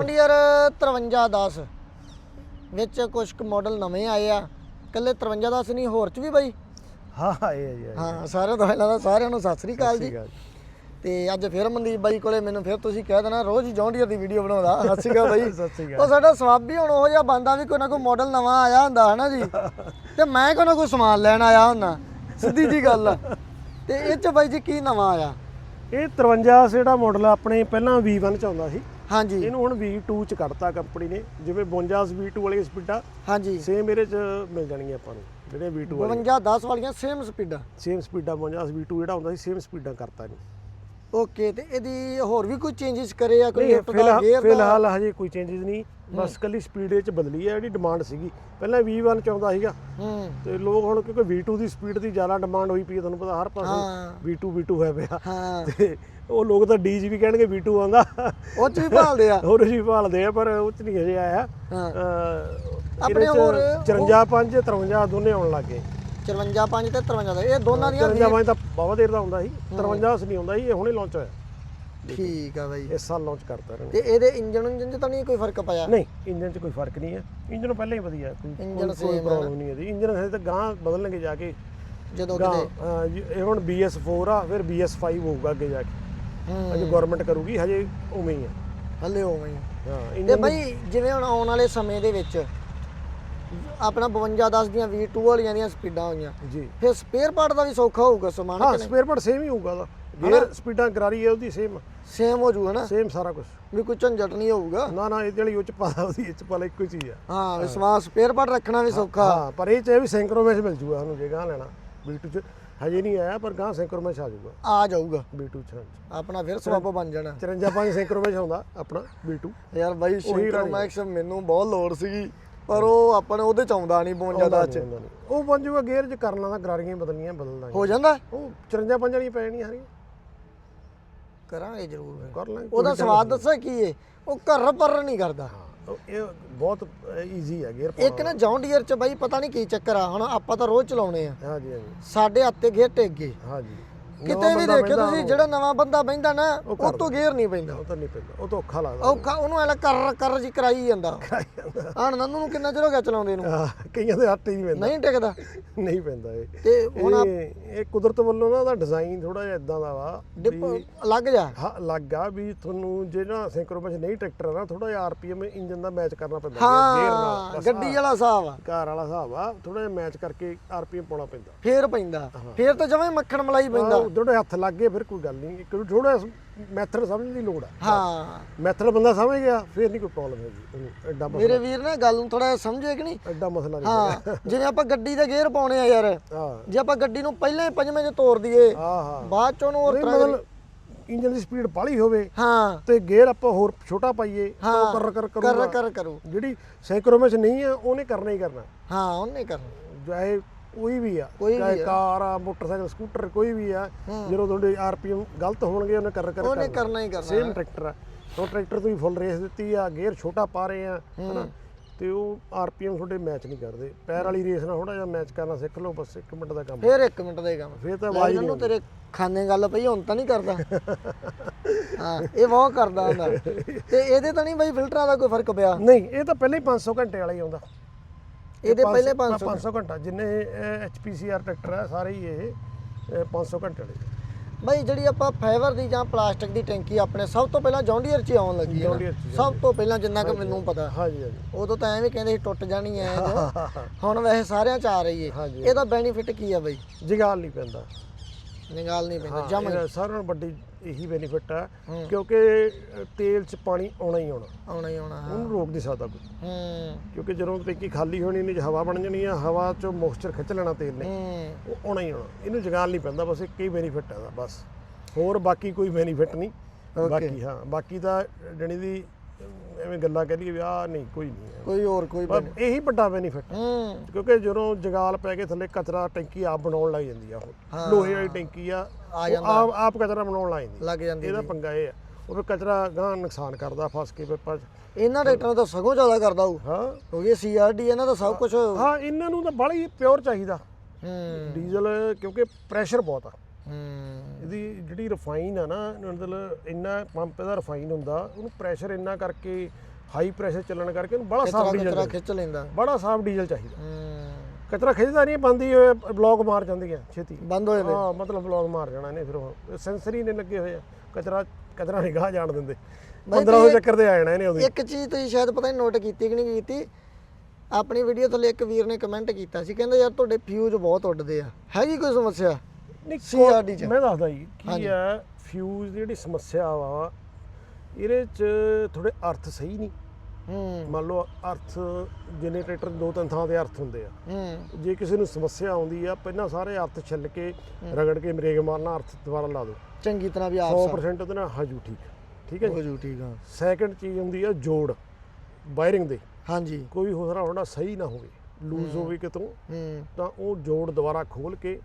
John Deere 5310 ਵਿੱਚ ਕੁਝ ਕੁ ਮਾਡਲ ਨਵੇਂ ਆਏ ਆ। ਕੱਲੇ 5310 ਨਹੀਂ ਹੋਰ ਚ ਵੀ ਬਾਈ? ਹਾਂ ਜੀ ਹੈ। ਹਾਂ ਸਾਰਿਆਂ ਨੂੰ ਸਤਿ ਸ੍ਰੀ ਅਕਾਲ ਜੀ। ਤੇ ਅੱਜ ਫਿਰ ਮਨਦੀਪ ਬਾਈ ਕੋਲੇ ਮੈਨੂੰ ਫਿਰ ਤੁਸੀਂ ਕਹਿ ਦੇਣਾ ਰੋਜ਼ ਹੀ ਜੌਂਡੀਅਰ ਦੀ ਵੀਡੀਓ ਬਣਾਉਂਦਾ। ਸਤਿ ਸ੍ਰੀ ਅਕਾਲ ਬਾਈ। ਸਤਿ ਸ਼੍ਰੀ ਉਹ ਸਾਡਾ ਸਵਾਬ ਵੀ ਹੁਣ ਉਹ ਜਿਹਾ ਬੰਦਾ ਵੀ ਕੋਈ ਨਾ ਕੋਈ ਮਾਡਲ ਨਵਾਂ ਆਇਆ ਹੁੰਦਾ ਹਨਾ ਜੀ? ਤੇ ਮੈਂ ਕੋਈ ਨਾ ਕੋਈ ਸਮਾਨ ਲੈਣ ਆਇਆ ਹੁੰਦਾ ਸਿੱਧੀ ਜੀ ਗੱਲ ਆ। ਤੇ ਇਹ ਚ ਬਾਈ ਜੀ ਕੀ ਨਵਾਂ ਆਇਆ? ਇਹ 53 ਜਿਹੜਾ ਮਾਡਲ ਆਪਣੇ ਪਹਿਲਾਂ V1 ਚ ਆਉਂਦਾ ਸੀ। ਹਾਂਜੀ। ਇਹਨੂੰ ਹੁਣ V2 ਚ ਕੱਢਤਾ ਕੰਪਨੀ ਨੇ ਜਿਵੇਂ 52 V2 ਵਾਲੀ ਸਪੀਡਾਂ ਹਾਂਜੀ। ਸੇਮ ਇਹਦੇ ਚ ਮਿਲ ਜਾਣਗੀਆਂ ਆਪਾਂ ਨੂੰ ਜਿਹੜੇ V2 ਵਾਲੇ 52 10 ਵਾਲੀਆਂ ਸੇਮ ਸਪੀਡਾਂ ਸੇਮ ਸਪੀਡਾਂ 52 V2 ਜਿਹੜਾ ਹੁੰਦਾ ਸੀ ਸੇਮ ਸਪੀਡਾਂ ਕਰਤਾ ਇਹਨੂੰ। ਓਕੇ ਤੇ ਇਹਦੀ ਹੋਰ ਵੀ ਕੋਈ ਚੇਂਜਸ ਕਰੇ ਆ ਕੋਈ ਨਹੀਂ ਲਿਫਟ ਦਾ ਫਿਲਹਾਲ ਗੇਅਰ ਦਾ? ਫਿਲਹਾਲ ਹਜੇ ਕੋਈ ਚੇਂਜਸ ਨਹੀਂ। ਬਸ ਕੱਲੀ ਸਪੀਡ ਇਹ ਚ ਬਦਲੀ ਹੈ ਜਿਹੜੀ ਡਿਮਾਂਡ ਸੀਗੀ। ਪਹਿਲਾਂ V1 ਚ ਆਉਂਦਾ ਸੀਗਾ। ਹੂੰ। ਤੇ ਲੋਕ ਹੁਣ ਕਿਉਂਕਿ V2 ਦੀ ਸਪੀਡ ਦੀ ਜ਼ਿਆਦਾ ਡਿਮਾਂਡ ਹੋਈ ਪਈ ਹੈ ਤੁਹਾਨੂੰ ਪਤਾ ਹਰ ਪਾਸੇ ਹਾਂ। V2 V2 ਹੋਇਆ ਪਿਆ। ਹਾਂ। ਤੇ ਉਹ ਲੋਕ ਤਾਂ ਡੀਜ ਵੀ ਕਹਿਣਗੇ V2 ਆਉਂਦਾ। ਉਹ ਚ ਵੀ ਭਾਲਦੇ ਆ। ਹੋਰ ਜੀ ਭਾਲਦੇ ਆ ਪਰ ਉਹ ਚ ਨਹੀਂ ਹਜੇ ਆਇਆ। ਹਾਂ। ਅਹ ਆਪਣੇ ਇਹਦੇ ਚ ਹੋਰ 54 5 53 ਦੋਨੇ ਆਉਣ ਲੱਗੇ 54 5 ਤੇ 53 ਦਾ। ਇਹ ਦੋਨਾਂ ਦੀਆਂ 53 5 ਤਾਂ ਬਹੁਤ ਦੇਰ ਦਾ ਹੁੰਦਾ ਸੀ 53 ਸ ਨਹੀਂ ਹੁੰਦਾ ਸੀ ਇਹ ਹੁਣੇ ਲਾਂਚ ਹੋਇਆ। ਠੀਕ ਆ ਬਾਈ। ਇਸ ਸਾਲ ਲਾਂਚ ਕਰਤਾ ਇਹਨਾਂ ਨੇ। ਤੇ ਇਹਦੇ ਇੰਜਨ ਇੰਜਨ ਚ ਤਾਂ ਨਹੀਂ ਕੋਈ ਫ਼ਰਕ ਪਿਆ? ਨਹੀਂ ਇੰਜਨ 'ਚ ਕੋਈ ਫ਼ਰਕ ਨਹੀਂ ਹੈ। ਇੰਜਨ ਪਹਿਲਾਂ ਹੀ ਵਧੀਆ ਕੋਈ ਇੰਜਨ ਕੋਈ- ਕੋਈ same ਹੈ ਪ੍ਰੋਬਲਮ ਨਹੀਂ ਇਹਦੀ। ਇੰਜਨ ਹਜੇ ਤਾਂ ਗਾਂ ਬਦਲਣਗੇ ਜਾ ਕੇ। ਜਦੋਂ ਗਾਂ ਕਿਤੇ ਹਾਂ, ਜੀ, ਇਹ ਹੁਣ BS4 ਆ ਫਿਰ BS5 ਹੋਊਗਾ ਅੱਗੇ ਜਾ ਕੇ। ਹੂੰ। ਅਜੇ ਗਵਰਨਮੈਂਟ ਕਰੂਗੀ ਹਜੇ ਉਵੇਂ ਹੀ ਆ ਹੱਲੇ ਹੋਵੇਂ ਹੀ। ਹਾਂ। ਤੇ ਇੰਜਨ ਬਾਈ ਜਿਵੇਂ ਹੁਣ ਆਉਣ ਵਾਲੇ ਸਮੇਂ ਦੇ ਵਿੱਚ ਆਪਣਾ 52 10 ਦੀਆਂ V2 ਵਾਲੀਆਂ ਦੀਆਂ ਸਪੀਡਾਂ ਹੋਈਆਂ। ਜੀ। ਫਿਰ ਸਪੇਅਰ ਪਾਰਟ ਦਾ ਵੀ ਸੌਖਾ ਹੋਊਗਾ ਸਮਾਨ ਹਾਂ ਸਪੇਅਰ ਪਾਰਟ ਸੇਮ ਹੀ ਹੋਊਗਾ ਉਹਦਾ। ਗੇਅਰ ਸਪੀਡਾਂ ਕਰਾਰੀ ਹੈ ਉਹਦੀ ਸੇਮ ਸੇਮ ਹੋ ਜੂ ਹਨਾ? ਸੇਮ ਸਾਰਾ ਕੁਝ ਵੀ ਕੋਈ ਝੰਜਟ ਨਹੀਂ ਹੋਊਗਾ। ਨਾ ਨਾ ਇਹਦੇ ਵਾਲੀ ਉਹ ਚ ਪਾ ਉਹਦੀ ਇਹ ਚ ਪਾ ਇੱਕੋ ਹੀ ਚੀਜ਼ ਆ। ਹਾਂ ਵੀ ਸਮਾਨ ਸਪੇਅਰ ਪਾਰਟ ਰੱਖਣਾ ਵੀ ਸੌਖਾ। ਹਾਂ ਪਰ ਇਹ ਚ ਵੀ ਸਿੰਕਰੋਮੈਸ਼ ਮਿਲ ਜੂਗਾ ਸਾਨੂੰ ਜੇ ਗਾਂ ਲੈਣਾ। B2 ਚ ਹਜੇ ਨਹੀਂ ਆਇਆ ਪਰ ਗਾਂ ਸਿੰਕਰੋਮੈਸ਼ ਆ ਜਾਊਗਾ। ਆ ਜਾਊਗਾ। B2 ਚ ਆਪਣਾ ਫਿਰ ਸਵਾਪ ਬਣ ਜਾਣਾ। 54 5 ਸਿੰਕਰੋਮੈਸ਼ ਆਉਂਦਾ ਆਪਣਾ B2 ਯਾਰ ਬਾਈ ਉਹੀ ਸ਼ਿੰਕਰ ਮੈਕਸ ਮੈਨੂੰ ਬਹੁਤ ਲੋੜ ਸੀਗੀ। ਪਰ ਉਹ ਆਪਾਂ ਨੇ ਉਹਦੇ ਚ ਆਉਂਦਾ ਨਹੀਂ 52 ਦਾ ਚ। ਉਹ ਬਣ ਜੂਗਾ ਗੇਅਰ ਚ ਕਰਨ ਲਾ ਗਰਾਰੀਆਂ ਬਦਲਣੀਆਂ ਬਦਲ ਦਾਂਗੇ ਹੋ ਜਾਂਦਾ? ਉਹ 54 5 ਵਾਲੀ ਪੈ ਜਾਣੀ ਹਰੀ ਕਰਾਂਗੇ ਜ਼ਰੂਰ। ਕਰ ਲਾਂਗੇ ਉਹਦਾ ਸਵਾਦ ਦੱਸਾਂ ਕੀ ਏ? ਉਹ ਘਰ ਪਰ ਨਹੀਂ ਕਰਦਾ। ਇਹ ਬਹੁਤ ਈਜ਼ੀ ਹੈ ਗੇਅਰ ਇੱਕ ਨਾ ਜੌਂਡੀਅਰ ਚ ਬਾਈ ਪਤਾ ਨਹੀਂ ਕੀ ਚੱਕਰ ਆ। ਹੁਣ ਆਪਾਂ ਤਾਂ ਰੋਜ਼ ਚਲਾਉਣੇ ਆ। ਹਾਂਜੀ ਹਾਂਜੀ। ਸਾਡੇ ਹੱਥੇ ਗੇਅਰ ਟਿਕ ਗਏ। ਹਾਂਜੀ। ਕਿਤੇ ਵੀ ਦੇਖਿਓ ਤੁਸੀਂ ਜਿਹੜਾ ਨਵਾਂ ਬੰਦਾ ਬੈਂਦਾ ਨਾ ਉਹ ਤੋਂ ਗੇਅਰ ਨਹੀਂ ਪੈਂਦਾ ਉਹ ਤਾਂ ਨਹੀਂ ਪੈਂਦਾ ਉਹ ਤਾਂ ਔਖਾ ਲੱਗਦਾ। ਔਖਾ ਉਹਨੂੰ ਐਲਾ ਕਰ ਕਰ ਜੀ ਕਰਾਈ ਜਾਂਦਾ। ਹਣ ਨੰਨੂ ਨੂੰ ਕਿੰਨਾ ਚਿਰ ਹੋ ਗਿਆ ਚਲਾਉਂਦੇ ਨੂੰ? ਕਈਆਂ ਦੇ ਹੱਥ ਹੀ ਨਹੀਂ ਪੈਂਦਾ ਨਹੀਂ ਟਿਕਦਾ। ਨਹੀਂ ਪੈਂਦਾ ਇਹ। ਤੇ ਹੁਣ ਇਹ ਕੁਦਰਤ ਵੱਲੋਂ ਨਾ ਉਹਦਾ ਡਿਜ਼ਾਈਨ ਥੋੜਾ ਜਿਹਾ ਇਦਾਂ ਦਾ ਵਾ ਡਿਪ ਲੱਗ ਜਾ। ਹਾਂ ਲੱਗਾ ਵੀ ਤੁਹਾਨੂੰ ਜੇ ਨਾ ਸਿੰਕਰੋਮੈਚ ਨਹੀਂ ਟਰੈਕਟਰ ਆ ਨਾ ਥੋੜਾ ਜਿਹਾ ਆਰਪੀਐਮ ਇੰਜਨ ਦਾ ਮੈਚ ਕਰਨਾ ਪੈਂਦਾ ਗੇਅਰ ਨਾਲ ਗੱਡੀ ਵਾਲਾ ਹਿਸਾਬ ਆ। ਕਾਰ ਵਾਲਾ ਹਿਸਾਬ ਆ ਥੋੜਾ ਜਿਹਾ ਮੈਚ ਕਰਕੇ ਆਰਪੀਐਮ ਪਾਉਣਾ ਪੈਂਦਾ। ਫੇਰ ਪੈਂਦਾ। ਫੇਰ ਤਾਂ ਹੀ ਮੱਖਣ ਮਲਾਈ ਪੈਂਦਾ। ਜਿਹੜੇ ਹੱਥ ਲੱਗ ਗਏ ਫਿਰ ਕੋਈ ਗੱਲ ਨਹੀਂ। ਇੱਕ ਥੋੜਾ ਮੈਥਡ ਸਮਝਣ ਦੀ ਲੋੜ ਆ। ਹਾਂ। ਮੈਥਡ ਬੰਦਾ ਸਮਝ ਗਿਆ ਫਿਰ ਨਹੀਂ ਕੋਈ ਪ੍ਰੋਬਲਮ ਹੈਗੀ। ਉਹਨੂੰ ਐਡਾ ਮਸਲਾ ਮੇਰੇ ਵੀਰ ਨੇ ਗੱਲ ਨੂੰ ਥੋੜਾ ਸਮਝੇ ਕਿ ਨਹੀਂ? ਐਡਾ ਮਸਲਾ ਨਹੀਂ ਹਾਂ ਜਿਵੇਂ ਆਪਾਂ ਗੱਡੀ ਦੇ ਗੇਅਰ ਪਾਉਣੇ ਆ ਯਾਰ। ਹਾਂ। ਜੇ ਆਪਾਂ ਗੱਡੀ ਨੂੰ ਪਹਿਲਾਂ ਹੀ ਪੰਜਵੇਂ 'ਚ ਤੋੜ ਦਈਏ ਹਾਂ ਹਾਂ। ਬਾਅਦ 'ਚ ਉਹਨੂੰ ਹੋਰ ਤਰ੍ਹਾਂ ਇੰਜਨ ਦੀ ਸਪੀਡ ਬਾਹਲੀ ਹੋਵੇ ਹਾਂ। ਤੇ ਗੇਅਰ ਆਪਾਂ ਹੋਰ ਛੋਟਾ ਪਾਈਏ ਤਾਂ ਕਰ ਕਰ ਕਰ ਕਰੂਗਾ। ਕਰ ਕਰੂ ਜਿਹੜੀ ਸੈਂਕਰੋਮੈਚ ਨਹੀਂ ਆ ਉਹਨੇ ਕਰਨਾ ਹੀ ਕਰਨਾ। ਹਾਂ ਉਹਨੇ ਕਰਨਾ। ਚਾਹੇ ਕੋਈ ਵੀ ਆ ਕੋਈ ਵੀ। ਕਾਰ ਆ ਮੋਟਰਸਾਈਕਲ ਸਕੂਟਰ ਕੋਈ ਵੀ ਆ ਜਦੋਂ ਤੁਹਾਡੇ ਆਰਪੀਐਮ ਗਲਤ ਹੋਣਗੇ ਉਹਨੇ ਕਰ ਕਰ ਉਹਨੇ ਕਰਨਾ। ਹੀ ਕਰਨਾ। ਸੇਮ ਟਰੈਕਟਰ ਆ। ਉਹ ਟਰੈਕਟਰ ਤੋਂ ਹੀ ਫੁੱਲ ਰੇਸ ਦਿੱਤੀ ਆ ਗੇਅਰ ਛੋਟਾ ਪਾ ਰਹੇ ਆ ਹਨਾ? ਤੇ ਉਹ ਆਰਪੀਐਮ ਤੁਹਾਡੇ ਮੈਚ ਨਹੀਂ ਕਰਦੇ। ਪੈਰ ਵਾਲੀ ਰੇਸ ਨਾਲ ਥੋੜਾ ਜਿਹਾ ਮੈਚ ਕਰਨਾ ਸਿੱਖ ਲਓ ਬਸ 1 ਮਿੰਟ ਦਾ ਕੰਮ ਫੇਰ 1 ਮਿੰਟ ਦਾ ਹੀ ਕੰਮ। ਫੇਰ ਤਾਂ ਆਵਾਜ਼ ਇਹਨੂੰ ਤੇਰੇ ਖਾਨੇ ਗੱਲ ਪਈ ਹੁਣ ਤਾਂ ਨਹੀਂ ਕਰਦਾ। ਹਾਂ ਇਹ ਬਹੁਤ ਕਰਦਾ ਹੁੰਦਾ। ਤੇ ਇਹਦੇ ਤਾਂ ਨਹੀਂ ਬਾਈ ਫਿਲਟਰਾਂ ਦਾ ਕੋਈ ਫ਼ਰਕ ਪਿਆ? ਨਹੀਂ ਇਹ ਤਾਂ ਪਹਿਲਾਂ ਹੀ 500 ਘੰਟੇ ਵਾਲਾ ਹੀ ਆਉਂਦਾ। ਇਹਦੇ ਪਹਿਲੇ ਹਾਂ, 500 500 ਘੰਟਾ। ਜਿੰਨੇ ਐਚਪੀਸੀਆਰ ਟਰੈਕਟਰ ਆ ਸਾਰੇ ਹੀ ਇਹ ਅਹ, 500 ਘੰਟੇ ਵਾਲੇ। ਬਾਈ ਜਿਹੜੀ ਆਪਾਂ ਫਾਈਬਰ ਦੀ ਜਾਂ ਪਲਾਸਟਿਕ ਦੀ ਟੈਂਕੀ ਆਪਣੇ ਸਭ ਤੋਂ ਪਹਿਲਾਂ ਜੌਂਡੀਅਰ 'ਚ ਹੀ ਆਉਣ ਲੱਗੀ ਹੈ ਨਾ। ਹੀ ਸਭ ਤੋਂ ਪਹਿਲਾਂ ਜਿੰਨਾ ਕਿ ਮੈਨੂੰ ਪਤਾ। ਹਾਂਜੀ ਹਾਂਜੀ। ਉਦੋਂ ਤਾਂ ਐਵੇਂ ਕਹਿੰਦੇ ਸੀ ਟੁੱਟ ਜਾਣੀ ਐ ਹੁਣ ਵੈਸੇ ਸਾਰਿਆਂ 'ਚ ਆ ਰਹੀ ਏ। ਹਾਂਜੀ। ਇਹਦਾ ਬੈਨੀਫਿਟ ਕੀ ਆ ਬਾਈ? ਜਗਾਲ ਨਹੀਂ ਪੈਂਦਾ। ਨਿਗਾਲ ਨਹੀਂ ਪੈਂਦਾ ਹਾਂ, ਜਮ ਸਾਰਿਆਂ ਨਾਲੋਂ ਵੱਡੀ ਇਹੀ ਬੈਨੀਫਿਟ ਆ। ਕਿਉਂਕਿ ਤੇਲ 'ਚ ਪਾਣੀ ਆਉਣਾ ਹੀ ਆਉਣਾ। ਆਉਣਾ ਹੀ ਆਉਣਾ। ਉਹਨੂੰ ਰੋਕ ਨਹੀਂ ਸਕਦਾ ਕੋਈ। ਹੂੰ। ਕਿਉਂਕਿ ਜਦੋਂ ਟੈਂਕੀ ਖਾਲੀ ਹੋਣੀ ਨਹੀਂ ਹਵਾ ਬਣ ਜਾਣੀ ਆ ਹਵਾ 'ਚੋਂ ਮੋਇਸਚਰ ਖਿੱਚ ਲੈਣਾ ਤੇਲ ਨੇ ਉਹ ਆਉਣਾ ਹੀ ਆਉਣਾ। ਇਹਨੂੰ ਜਗਾਲ ਨਹੀਂ ਪੈਂਦਾ ਬਸ ਇੱਕ ਹੀ ਬੈਨੀਫਿਟ ਇਹਦਾ ਬਸ। ਹੋਰ ਬਾਕੀ ਕੋਈ ਬੈਨੀਫਿਟ ਨਹੀਂ. ਬਾਕੀ ਹਾਂ ਬਾਕੀ ਤਾਂ ਜਣੀ ਦੀ ਐਵੇਂ ਗੱਲਾਂ ਕਹਿ ਲਈਏ ਵੀ ਆ ਨਹੀਂ ਕੋਈ ਨਹੀਂ ਹੈ ਕੋਈ ਹੋਰ ਕੋਈ benefit- ਇਹੀ ਵੱਡਾ ਬੈਨੀਫਿਟ ਹੂੰ। ਕਿਉਂਕਿ ਜਦੋਂ ਜਗਾਲ ਪੈ ਕੇ ਥੱਲੇ ਕਚਰਾ ਟੈਂਕੀ ਆਪ ਬਣਾਉਣ ਲੱਗ ਜਾਂਦੀ ਆ। ਉਹ। ਲੋਹੇ ਵਾਲੀ ਟੈਂਕੀ ਆ ਆ ਉਹ ਜਾਂਦਾ। ਆਪ ਆਪ ਕਚਰਾ ਬਣਾਉਣ ਲੱਗ ਜਾਂਦੀ ਲੱਗ ਜਾਂਦੀ ਇਹਦਾ। ਪੰਗਾ ਇਹ ਆ। ਉਹ ਫਿਰ ਕਚਰਾ ਗਾਂ ਨੁਕਸਾਨ ਕਰਦਾ ਫਸ ਕੇ ਪੇਪਰ ਇਹਨਾਂ ਟਰੈਕਟਰਾਂ ਦਾ ਸਗੋਂ ਜ਼ਿਆਦਾ ਕਰਦਾ ਹੋਊ ਹਾਂ। ਕਿਉਂਕਿ ਸੀਆਰਡੀ ਇਹਨਾਂ ਦਾ ਸਭ ਕੁਝ ਹਾਂ ਇਹਨਾਂ ਨੂੰ ਤਾਂ ਬੜਾ ਹੀ ਪਿਓਰ ਚਾਹੀਦਾ। ਹੂੰ। ਡੀਜ਼ਲ ਕਿਉਂਕਿ ਪ੍ਰੈਸ਼ਰ ਬਹੁਤ ਆ। ਇਹਦੀ ਜਿਹੜੀ ਰਿਫਾਈਨ ਆ ਨਾ ਮਤਲਬ ਇੰਨਾ ਪੰਪ ਦਾ ਰਿਫਾਈਨ ਹੁੰਦਾ ਉਹਨੂੰ ਪ੍ਰੈਸ਼ਰ ਇੰਨਾ ਕਰਕੇ ਹਾਈ ਪ੍ਰੈਸ਼ਰ ਚੱਲਣ ਕਰਕੇ ਉਹਨੂੰ ਬੜਾ ਸਾਫ਼ ਡੀਜ਼ਲ। ਖਿੱਚ ਲੈਂਦਾ। ਬੜਾ ਸਾਫ਼ ਡੀਜ਼ਲ ਚਾਹੀਦਾ। ਕਚਰਾ ਖਿੱਚਦਾ ਨਹੀਂ ਬੰਦੀ ਹੋਏ ਬਲੌਕ ਮਾਰ ਜਾਂਦੀਆਂ ਛੇਤੀ। ਬੰਦ ਹੋ ਜਾਂਦੇ। ਹਾਂ ਮਤਲਬ ਬਲੌਕ ਮਾਰ ਜਾਣਾ ਇਹਨੇ ਫਿਰ ਉਹ। ਸੈਂਸਰੀ ਨੇ ਲੱਗੇ ਹੋਏ ਆ। ਕਚਰਾ ਕਚਰਾ ਨਿਗਾਹ ਜਾਣ ਦਿੰਦੇ। ਬਾਈ 1500 ਤੇ ਚੱਕਰ ਤੇ ਆ ਜਾਣਾ ਇਹਨੇ ਉਹਦੀ। ਇੱਕ ਚੀਜ਼ ਤੁਸੀਂ ਸ਼ਾਇਦ ਪਤਾ ਨਹੀਂ ਨੋਟ ਕੀਤੀ ਕਿ ਨਹੀਂ ਕੀਤੀ। ਆਪਣੀ ਵੀਡੀਓ ਥੱਲੇ ਇੱਕ ਵੀਰ ਨੇ ਕਮੈਂਟ ਕੀਤਾ ਸੀ ਕਹਿੰਦਾ ਯਾਰ ਤੁਹਾਡੇ ਫਿਊਜ਼ ਬਹੁਤ ਉੱਡਦੇ ਆ। ਹੈਗੀ ਕੋਈ ਸਮੱਸਿਆ? CRD ਚ। ਮੈਂ ਦੱਸਦਾ ਜੀ ਕੀ ਹਾਂਜੀ। ਹੈ ਫਿਊਜ਼ ਦੀ ਜਿਹੜੀ ਸਮੱਸਿਆ ਵਾ ਇਹਦੇ ਚ ਥੋੜੇ ਅਰਥ ਸਹੀ ਨਹੀਂ। ਹੂੰ। ਮੰਨ ਲਓ ਅਰਥ ਜਨਰੇਟਰ ਦੋ ਤਿੰਨ ਥਾਂ ਦੇ ਅਰਥ ਹੁੰਦੇ ਆ। ਹੂੰ। ਜੇ ਕਿਸੇ ਨੂੰ ਸਮੱਸਿਆ ਆਉਂਦੀ ਆ ਪਹਿਲਾਂ ਸਾਰੇ ਅਰਥ ਛਿੱਲ ਕੇ ਰਗੜ ਕੇ ਬ੍ਰੇਕ ਮਾਰਨਾ ਅਰਥ ਦੁਬਾਰਾ ਲਾ ਦਿਓ। ਚੰਗੀ ਤਰ੍ਹਾਂ ਵੀ ਆਪ 100% ਉਹਦੇ ਨਾਲ ਹਾਜੂ ਠੀਕ। ਠੀਕ ਹੈ ਹੋ ਜੀ? ਜੂ ਠੀਕ ਆ ਸੈਕੰਡ ਚੀਜ਼ ਹੁੰਦੀ ਆ ਜੋੜ। ਵਾਇਰਿੰਗ ਦੇ। ਹਾਂਜੀ। ਕੋਈ ਹੋ ਸਕਦਾ ਹੁੰਦਾ ਸਹੀ ਨਾ ਹੋਵੇ। ਲੂਜ਼ ਹੋਵੇ ਕਿਤੋਂ ਹੂੰ। ਤਾਂ ਉਹ ਜੋੜ ਦੁਬਾਰਾ ਖੋਲ ਕੇ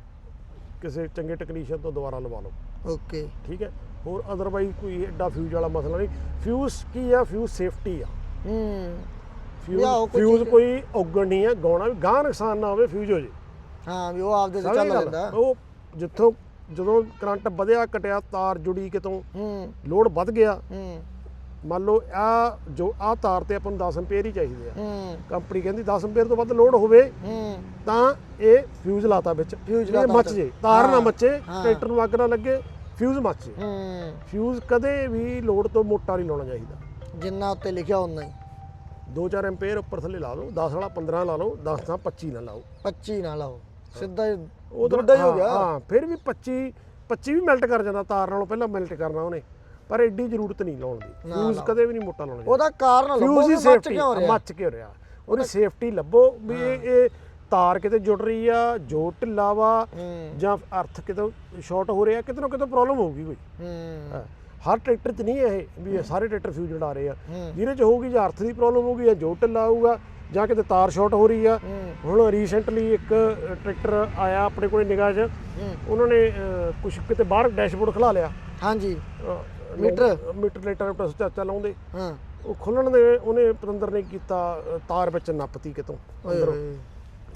ਕਿਸੇ ਚੰਗੇ ਟੈਕਨੀਸ਼ੀਅਨ ਤੋਂ ਦੁਬਾਰਾ ਲਵਾ ਲਓ। ਓਕੇ। ਠੀਕ ਹੈ? ਹੋਰ ਅਦਰਵਾਈਜ਼ ਕੋਈ ਐਡਾ ਫਿਊਜ਼ ਵਾਲਾ ਮਸਲਾ ਨਹੀਂ। ਫਿਊਜ਼ ਕੀ ਆ? ਫਿਊਜ਼ ਸੇਫਟੀ ਆ। ਹੂੰ। ਫਿਊਜ਼ ਕੋਈ ਫਿਊਜ਼ ਚੀਜ਼- ਕੋਈ ਔਗਣ ਨਹੀਂ ਆ ਗਾਉਣਾ ਵੀ ਗਾਂ ਨੁਕਸਾਨ ਨਾ ਹੋਵੇ ਫਿਊਜ਼ ਹੋ ਜੇ। ਹਾਂ ਵੀ ਉਹ ਆਪਦੇ ਤੇ ਚੱਲ? ਲੈਂਦਾ ਉਹ ਜਿੱਥੋਂ ਜਦੋਂ ਕਰੰਟ ਵਧਿਆ ਕਟਿਆ ਤਾਰ ਜੁੜੀ ਕਿਤੋਂ ਹੂੰ। ਲੋਡ ਵੱਧ ਗਿਆ। ਹੂੰ। ਮੰਨ ਲਓ ਆ ਜੋ ਆ ਤਾਰ ਤੇ ਆਪਾਂ ਨੂੰ 10 ਐਂਪੀਅਰ ਹੀ ਚਾਹੀਦੇ ਆ। ਹੂੰ। ਕੰਪਨੀ ਕਹਿੰਦੀ 10 ਐਂਪੀਅਰ ਤੋਂ ਵੱਧ ਲੋਡ ਹੋਵੇ ਹੂੰ। ਤਾਂ ਇਹ ਫਿਊਜ਼ ਲਾਤਾ ਵਿੱਚ। ਫਿਊਜ਼ ਲਾਤਾ ਮੱਚ। ਜੇ ਤਾਰ ਨਾ ਮੱਚੇ। ਟਰੈਕਟਰ ਨੂੰ ਅੱਗ ਨਾ ਲੱਗੇ ਫਿਊਜ਼ ਮੱਚ ਫਿਊਜ਼ ਕਦੇ ਵੀ ਲੋਡ ਤੋਂ ਮੋਟਾ ਨਹੀਂ ਲਾਉਣਾ ਚਾਹੀਦਾ। ਜਿੰਨਾ ਉੱਤੇ ਲਿਖਿਆ ਉਨਾ ਹੀ। 2-4 ਐਂਪੀਅਰ ਉੱਪਰ ਥੱਲੇ ਲਾ ਲਓ 10 ਵਾਲਾ 15 ਲਾ ਲਓ 10 ਤਾਂ 25 ਨਾ ਲਾਓ। 25 ਨਾ ਲਾਓ। ਸਿੱਧਾ ਉਹ ਹੀ ਹੋ ਹਾਂ, ਗਿਆ। ਹਾਂ ਫਿਰ ਵੀ 25 25 ਵੀ ਮੈਲਟ ਕਰ ਜਾਂਦਾ ਤਾਰ ਨਾਲੋਂ ਪਹਿਲਾਂ ਮੈਲਟ ਕਰਨਾ ਉਹਨੇ। ਪਰ ਐਡੀ ਜ਼ਰੂਰਤ ਨਹੀਂ ਲਾਉਣ ਦੀ। ਫਿਊਜ਼। ਕਦੇ ਵੀ ਨਹੀਂ ਮੋਟਾ ਲਾਉਣਾ ਉਹਦਾ ਕਾਰਨ ਲੱਭੋ ਫਿਊਜ਼ ਵੀ ਹੀ ਮੱਚ ਸੇਫਟੀ ਕਿਉਂ ਰਿਹਾ? ਮੱਚ ਕੇ ਹੋ ਰਿਹਾ? ਉਹਦੀ ਸੇਫਟੀ ਲੱਭੋ ਵੀ ਇਹ ਇਹ ਤਾਰ ਕਿਤੇ ਜੁੜ ਰਹੀ ਆ ਜੋ ਢਿੱਲਾ ਵਾ ਜਾਂ ਅਰਥ ਕਿਤੇ ਸ਼ਾਰਟ ਹੋ ਰਿਹਾ ਕਿਤੇ ਨਾ ਕਿਤੇ ਪ੍ਰੋਬਲਮ ਹੋਊਗੀ ਕੋਈ। ਹੂੰ। ਹਰ ਟਰੈਕਟਰ 'ਚ ਨਹੀਂ ਇਹ ਵੀ ਸਾਰੇ ਟਰੈਕਟਰ ਫਿਊਜ਼ ਉਡਾ ਰਹੇ ਆ। ਜਿਹਦੇ 'ਚ ਹੋਊਗੀ ਜਾਂ ਅਰਥ ਦੀ ਪ੍ਰੋਬਲਮ ਹੋਊਗੀ ਜਾਂ ਜੋ ਢਿੱਲਾ ਆਊਗਾ ਜਾਂ ਕਿਤੇ ਤਾਰ ਸ਼ਾਰਟ ਹੋ ਰਹੀ ਆ। ਹੁਣ ਰੀਸੈਂਟਲੀ ਇੱਕ ਟਰੈਕਟਰ ਆਇਆ ਆਪਣੇ ਕੋਲੇ ਨਿਗਾਹ 'ਚ। ਉਹਨਾਂ ਨੇ ਕੁਝ ਕਿਤੇ ਬਾਹਰ ਡੈਸ਼ਬੋਰਡ ਖਲਾ ਲਿਆ। ਹਾਂਜੀ। ਮੀਟਰ? ਮੀਟਰ ਲੈਟਰ ਪਲਸ ਚਾਚਾ ਲਾਉਂਦੇ। ਹਾਂ। ਉਹ ਖੁੱਲਣ ਦੇ ਉਹਨੇ ਪਤੰਦਰ ਨੇ ਕੀਤਾ ਤਾਰ ਵਿੱਚ ਨੱਪਤੀ ਕਿਤੋਂ ਅੰਦਰੋਂ।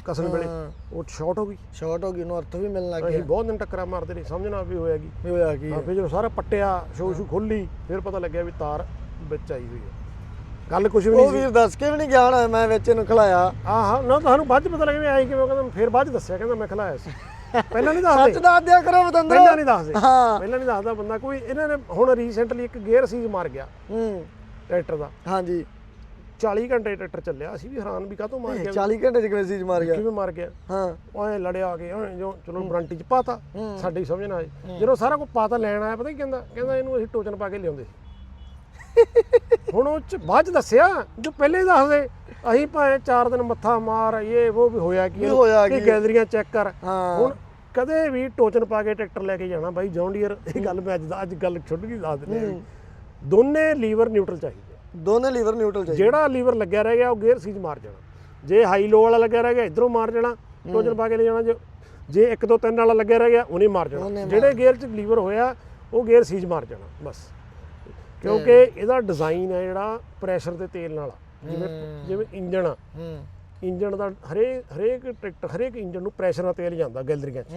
ਕਸਣ ਵੇਲੇ। ਉਹ ਸ਼ਾਰਟ ਹੋ ਗਈ। ਸ਼ਾਰਟ ਹੋ ਗਈ ਉਹਨੂੰ ਅਰਥ ਵੀ ਮਿਲਣ ਲੱਗ ਅਸੀਂ ਬਹੁਤ ਦਿਨ ਟੱਕਰਾਂ ਮਾਰਦੇ ਰਹੇ ਸਮਝਣਾ ਵੀ ਹੋਇਆਗੀ ਵੀ ਹੋਇਆ ਕੀ। ਫਿਰ ਜਦੋਂ ਸਾਰਾ ਪੱਟਿਆ ਸ਼ੋ ਸ਼ੂ ਖੋਲੀ ਫਿਰ ਪਤਾ ਲੱਗਿਆ ਵੀ ਤਾਰ ਵਿੱਚ ਆਈ ਹੋਈ ਹੈ। ਗੱਲ ਕੁਝ ਵੀ ਉਹ ਨਹੀਂ ਸੀ। ਵੀਰ ਦੱਸ ਕੇ ਵੀ ਨਹੀਂ ਗਿਆ ਮੈਂ ਵਿੱਚ ਇਹਨੂੰ ਖਲਾਇਆ। ਆਹ ਨਾ ਤੁਹਾਨੂੰ ਬਾਅਦ ਚ ਪਤਾ ਲੱਗਿਆ ਵੀ ਆਈ ਕਿਵੇਂ ਉਹ ਕਹਿੰਦਾ ਫਿਰ ਬਾਅਦ ਚ ਦੱਸਿਆ ਕਹਿੰਦਾ ਮੈਂ ਖਿਲਾਇਆ ਸੀ। ਪਹਿਲਾਂ ਨਹੀਂ ਸੱਚ ਦੱਸਦੇ ਦੱਸ ਦਿਆ ਕਰੋ ਬਤੰਦਰ ਪਹਿਲਾਂ ਨਹੀਂ ਦੱਸਦੇ। ਹਾਂ। ਪਹਿਲਾਂ ਨਹੀਂ ਦੱਸਦਾ ਬੰਦਾ। ਕੋਈ ਇਹਨਾਂ ਨੇ ਹੁਣ ਰੀਸੈਂਟਲੀ ਇੱਕ ਗੇਅਰ ਸੀਜ਼ ਮਾਰ ਗਿਆ। ਹੂੰ। ਟਰੈਕਟਰ ਦਾ। ਹਾਂਜੀ। 40 ਘੰਟੇ ਟਰੈਕਟਰ ਚੱਲਿਆ। ਅਸੀਂ ਵੀ ਹੈਰਾਨ ਵੀ ਕਾਹਤੋਂ ਮਾਰ ਗਿਆ। 40 ਘੰਟੇ ਚ ਕਿਵੇਂ ਸੀਜ ਮਾਰ ਗਿਆ? ਕਿਵੇਂ ਮਾਰ ਗਿਆ? ਹਾਂ। ਐ ਲੜਿਆ ਆ ਕੇ ਐਂ ਜੋ ਚਲੋ ਵਾਰੰਟੀ ਚ ਪਾਤਾ। ਹੂੰ। ਸਾਡੀ ਸਮਝ ਨਾ ਆਈ ਜਦੋਂ ਸਾਰਾ ਕੁਝ ਪਾਤਾ ਲੈਣ ਆਇਆ ਪਤਾ ਕੀ ਕਹਿੰਦਾ? ਕਹਿੰਦਾ ਇਹਨੂੰ ਅਸੀਂ ਟੋਚਨ ਪਾ ਕੇ ਲਿਆਉਂਦੇ। ਹੁਣ ਉਹ ਚ ਬਾਅਦ ਚ ਦੱਸਿਆ ਜੋ ਪਹਿਲੇ ਹੀ ਦੱਸਦੇ। ਅਸੀਂ ਭਾਵੇਂ 4 ਦਿਨ ਮੱਥਾ ਮਾਰ ਇਹ ਉਹ ਵੀ ਹੋਇਆ ਕੀ ਹੋਇਆ ਕਿ? ਗੈਲਰੀਆਂ ਚੈੱਕ ਕਰ। ਹੁਣ ਕਦੇ ਵੀ ਟੋਚਨ ਪਾ ਕੇ ਟਰੈਕਟਰ ਲੈ ਕੇ ਜਾਣਾ ਬਾਈ ਜੌਨ ਡੀਅਰ ਇਹ ਗੱਲ ਮੈਂ ਅੱਜ ਦਾ ਅੱਜ ਗੱਲ ਛੁੱਟ ਗਈ ਦੱਸ ਦਿੰਦੇ ਆ। ਦੋਨੇ ਲੀਵਰ ਨਿਊਟਰਲ ਚਾਹੀਦੇ। ਦੋਨੇ ਲੀਵਰ ਨਿਊਟਰਲ ਚਾਹੀਦੇ ਜਿਹੜਾ ਲੀਵਰ ਲੱਗਿਆ ਰਹਿ ਗਿਆ ਉਹ ਗੇਅਰ ਸੀਜ ਮਾਰ ਜਾਣਾ। ਜੇ ਹਾਈ ਲੋ ਵਾਲਾ ਲੱਗਿਆ ਰਹਿ ਗਿਆ ਇਧਰੋਂ ਮਾਰ ਜਾਣਾ ਟੋਜਨ ਪਾ ਕੇ ਲੈ ਜਾਣਾ ਜੇ- ਜੇ 1 2 3 ਵਾਲਾ ਲੱਗਿਆ ਰਹਿ ਗਿਆ ਉਹਨੇ ਮਾਰ ਜਾਣਾ। ਜਿਹੜੇ ਗੇਅਰ 'ਚ ਲੀਵਰ ਹੋਇਆ ਉਹ ਗੇਅਰ ਸੀਜ ਮਾਰ ਜਾਣਾ ਬਸ। ਕਿਉਂਕਿ ਇਹਦਾ ਡਿਜ਼ਾਈਨ ਹੈ ਜਿਹੜਾ ਪ੍ਰੈਸ਼ਰ ਤੇ ਤੇਲ ਨਾਲ ਆ। ਜਿਵੇਂ ਜਿਵੇਂ ਇੰਜਣ ਆ। ਇੰਜਣ ਦਾ ਹਰੇਕ ਹਰੇਕ ਟਰੈਕਟਰ ਹਰੇਕ ਇੰਜਣ ਨੂੰ ਪ੍ਰੈਸ਼ਰ ਨਾਲ ਤੇਲ ਜਾਂਦਾ ਗੈਲਰੀਆਂ 'ਚ।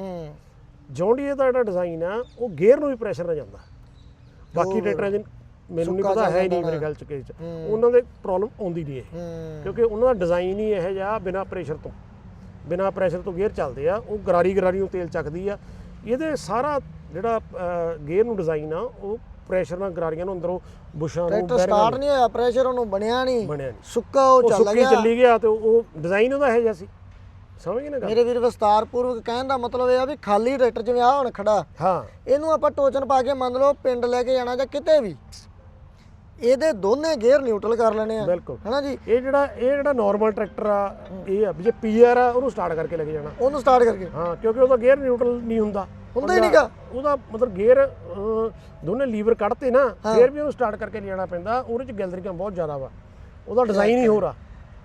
ਜੌਂਡੀਏ ਦਾ ਜਿਹੜਾ ਡਿਜ਼ਾਈਨ ਆ ਉਹ ਗੇਅਰ ਨੂੰ ਵੀ ਪ੍ਰੈਸ਼ਰ ਨਾਲ ਜਾਂਦਾ। ਬਾਕੀ ਟਰੈਕਟਰਾਂ 'ਚ ਮੈਨੂੰ ਨਹੀਂ ਪਤਾ ਹੈ ਨਹੀਂ ਮੇਰੇ ਗੱਲ 'ਚ ਕਿਸੇ 'ਚ। ਉਹਨਾਂ ਦੇ ਪ੍ਰੋਬਲਮ ਆਉਂਦੀ ਨਹੀਂ ਇਹ। ਕਿਉਂਕਿ ਉਹਨਾਂ ਦਾ ਡਿਜ਼ਾਈਨ ਹੀ ਇਹੋ ਜਿਹਾ ਬਿਨਾ ਪ੍ਰੈਸ਼ਰ ਤੋਂ। ਬਿਨਾ ਪ੍ਰੈਸ਼ਰ ਤੋਂ ਗੇਅਰ ਚੱਲਦੇ ਆ ਉਹ ਗਰਾਰੀ ਗਰਾਰੀ ਨੂੰ ਤੇਲ ਚੱਕਦੀ ਆ। ਇਹਦੇ ਸਾਰਾ ਜਿਹੜਾ ਗੇਅਰ ਨੂੰ ਡਿਜ਼ਾਈਨ ਆ ਉਹ ਪ੍ਰੈਸ਼ਰ ਨਾਲ ਗਰਾਰੀਆਂ ਨੂੰ ਅੰਦਰੋਂ ਬੁਸ਼ਾਂ ਨੂੰ ਟਰੈਕਟਰ ਸਟਾਰਟ ਨਹੀਂ ਹੋਇਆ ਪ੍ਰੈਸ਼ਰ ਉਹਨੂੰ ਬਣਿਆ ਨਹੀਂ। ਬਣਿਆ ਨਹੀਂ। ਸੁੱਕਾ ਉਹ ਉਹ ਚੱਲ ਸੁੱਕੀ ਗਿਆ। ਚੱਲੀ ਗਿਆ ਤੇ ਉਹ ਡਿਜ਼ਾਈਨ ਉਹਦਾ ਇਹੋ ਜਿਹਾ ਸੀ। ਸਮਝ ਗਏ ਨਾ ਗੱਲ? ਮੇਰੇ ਵੀਰ ਵਿਸਤਾਰਪੂਰਵਕ ਕਹਿਣ ਦਾ ਮਤਲਬ ਇਹ ਆ ਵੀ ਖਾਲੀ ਟਰੈਕਟਰ ਜਿਵੇਂ ਆ ਹੁਣ ਖੜਾ ਹਾਂ। ਇਹਨੂੰ ਆਪਾਂ ਟੋਚਨ ਪਾ ਕੇ ਮੰਨ ਲਓ ਪਿੰਡ ਲੈ ਕੇ ਜਾਣਾ ਜਾਂ ਕਿਤੇ ਵੀ ਇਹਦੇ ਦੋਨੇ ਗੇਅਰ ਨਿਊਟਰਲ ਕਰ ਲੈਣੇ ਆ। ਬਿਲਕੁਲ। ਹਨਾ ਜੀ? ਇਹ ਜਿਹੜਾ ਇਹ ਜਿਹੜਾ ਨਾਰਮਲ ਟਰੈਕਟਰ ਆ ਇਹ ਆ ਵੀ ਜੇ ਪੀਆਰ ਆ ਉਹਨੂੰ ਸਟਾਰਟ ਕਰਕੇ ਲੈ ਕੇ ਜਾਣਾ। ਉਹਨੂੰ ਸਟਾਰਟ ਕਰਕੇ। ਹਾਂ ਕਿਉਂਕਿ ਉਹਦਾ ਗੇਅਰ ਨਿਊਟਰਲ ਨਹੀਂ ਹੁੰਦਾ। ਹੁੰਦਾ ਹੀ ਨਹੀਂਗਾ ਉਹਦਾ ਮਤਲਬ ਗੇਅਰ ਦੋਨੇ ਲੀਵਰ ਕੱਢਤੇ ਨਾ ਫਿਰ ਵੀ ਉਹਨੂੰ ਸਟਾਰਟ ਕਰਕੇ ਲਿਆਣਾ ਪੈਂਦਾ। ਉਹਦੇ ਚ ਗੈਲਰੀਆਂ ਬਹੁਤ ਜ਼ਿਆਦਾ ਵਾ। ਉਹਦਾ ਡਿਜ਼ਾਈਨ ਹੀ ਹੋਰ ਆ।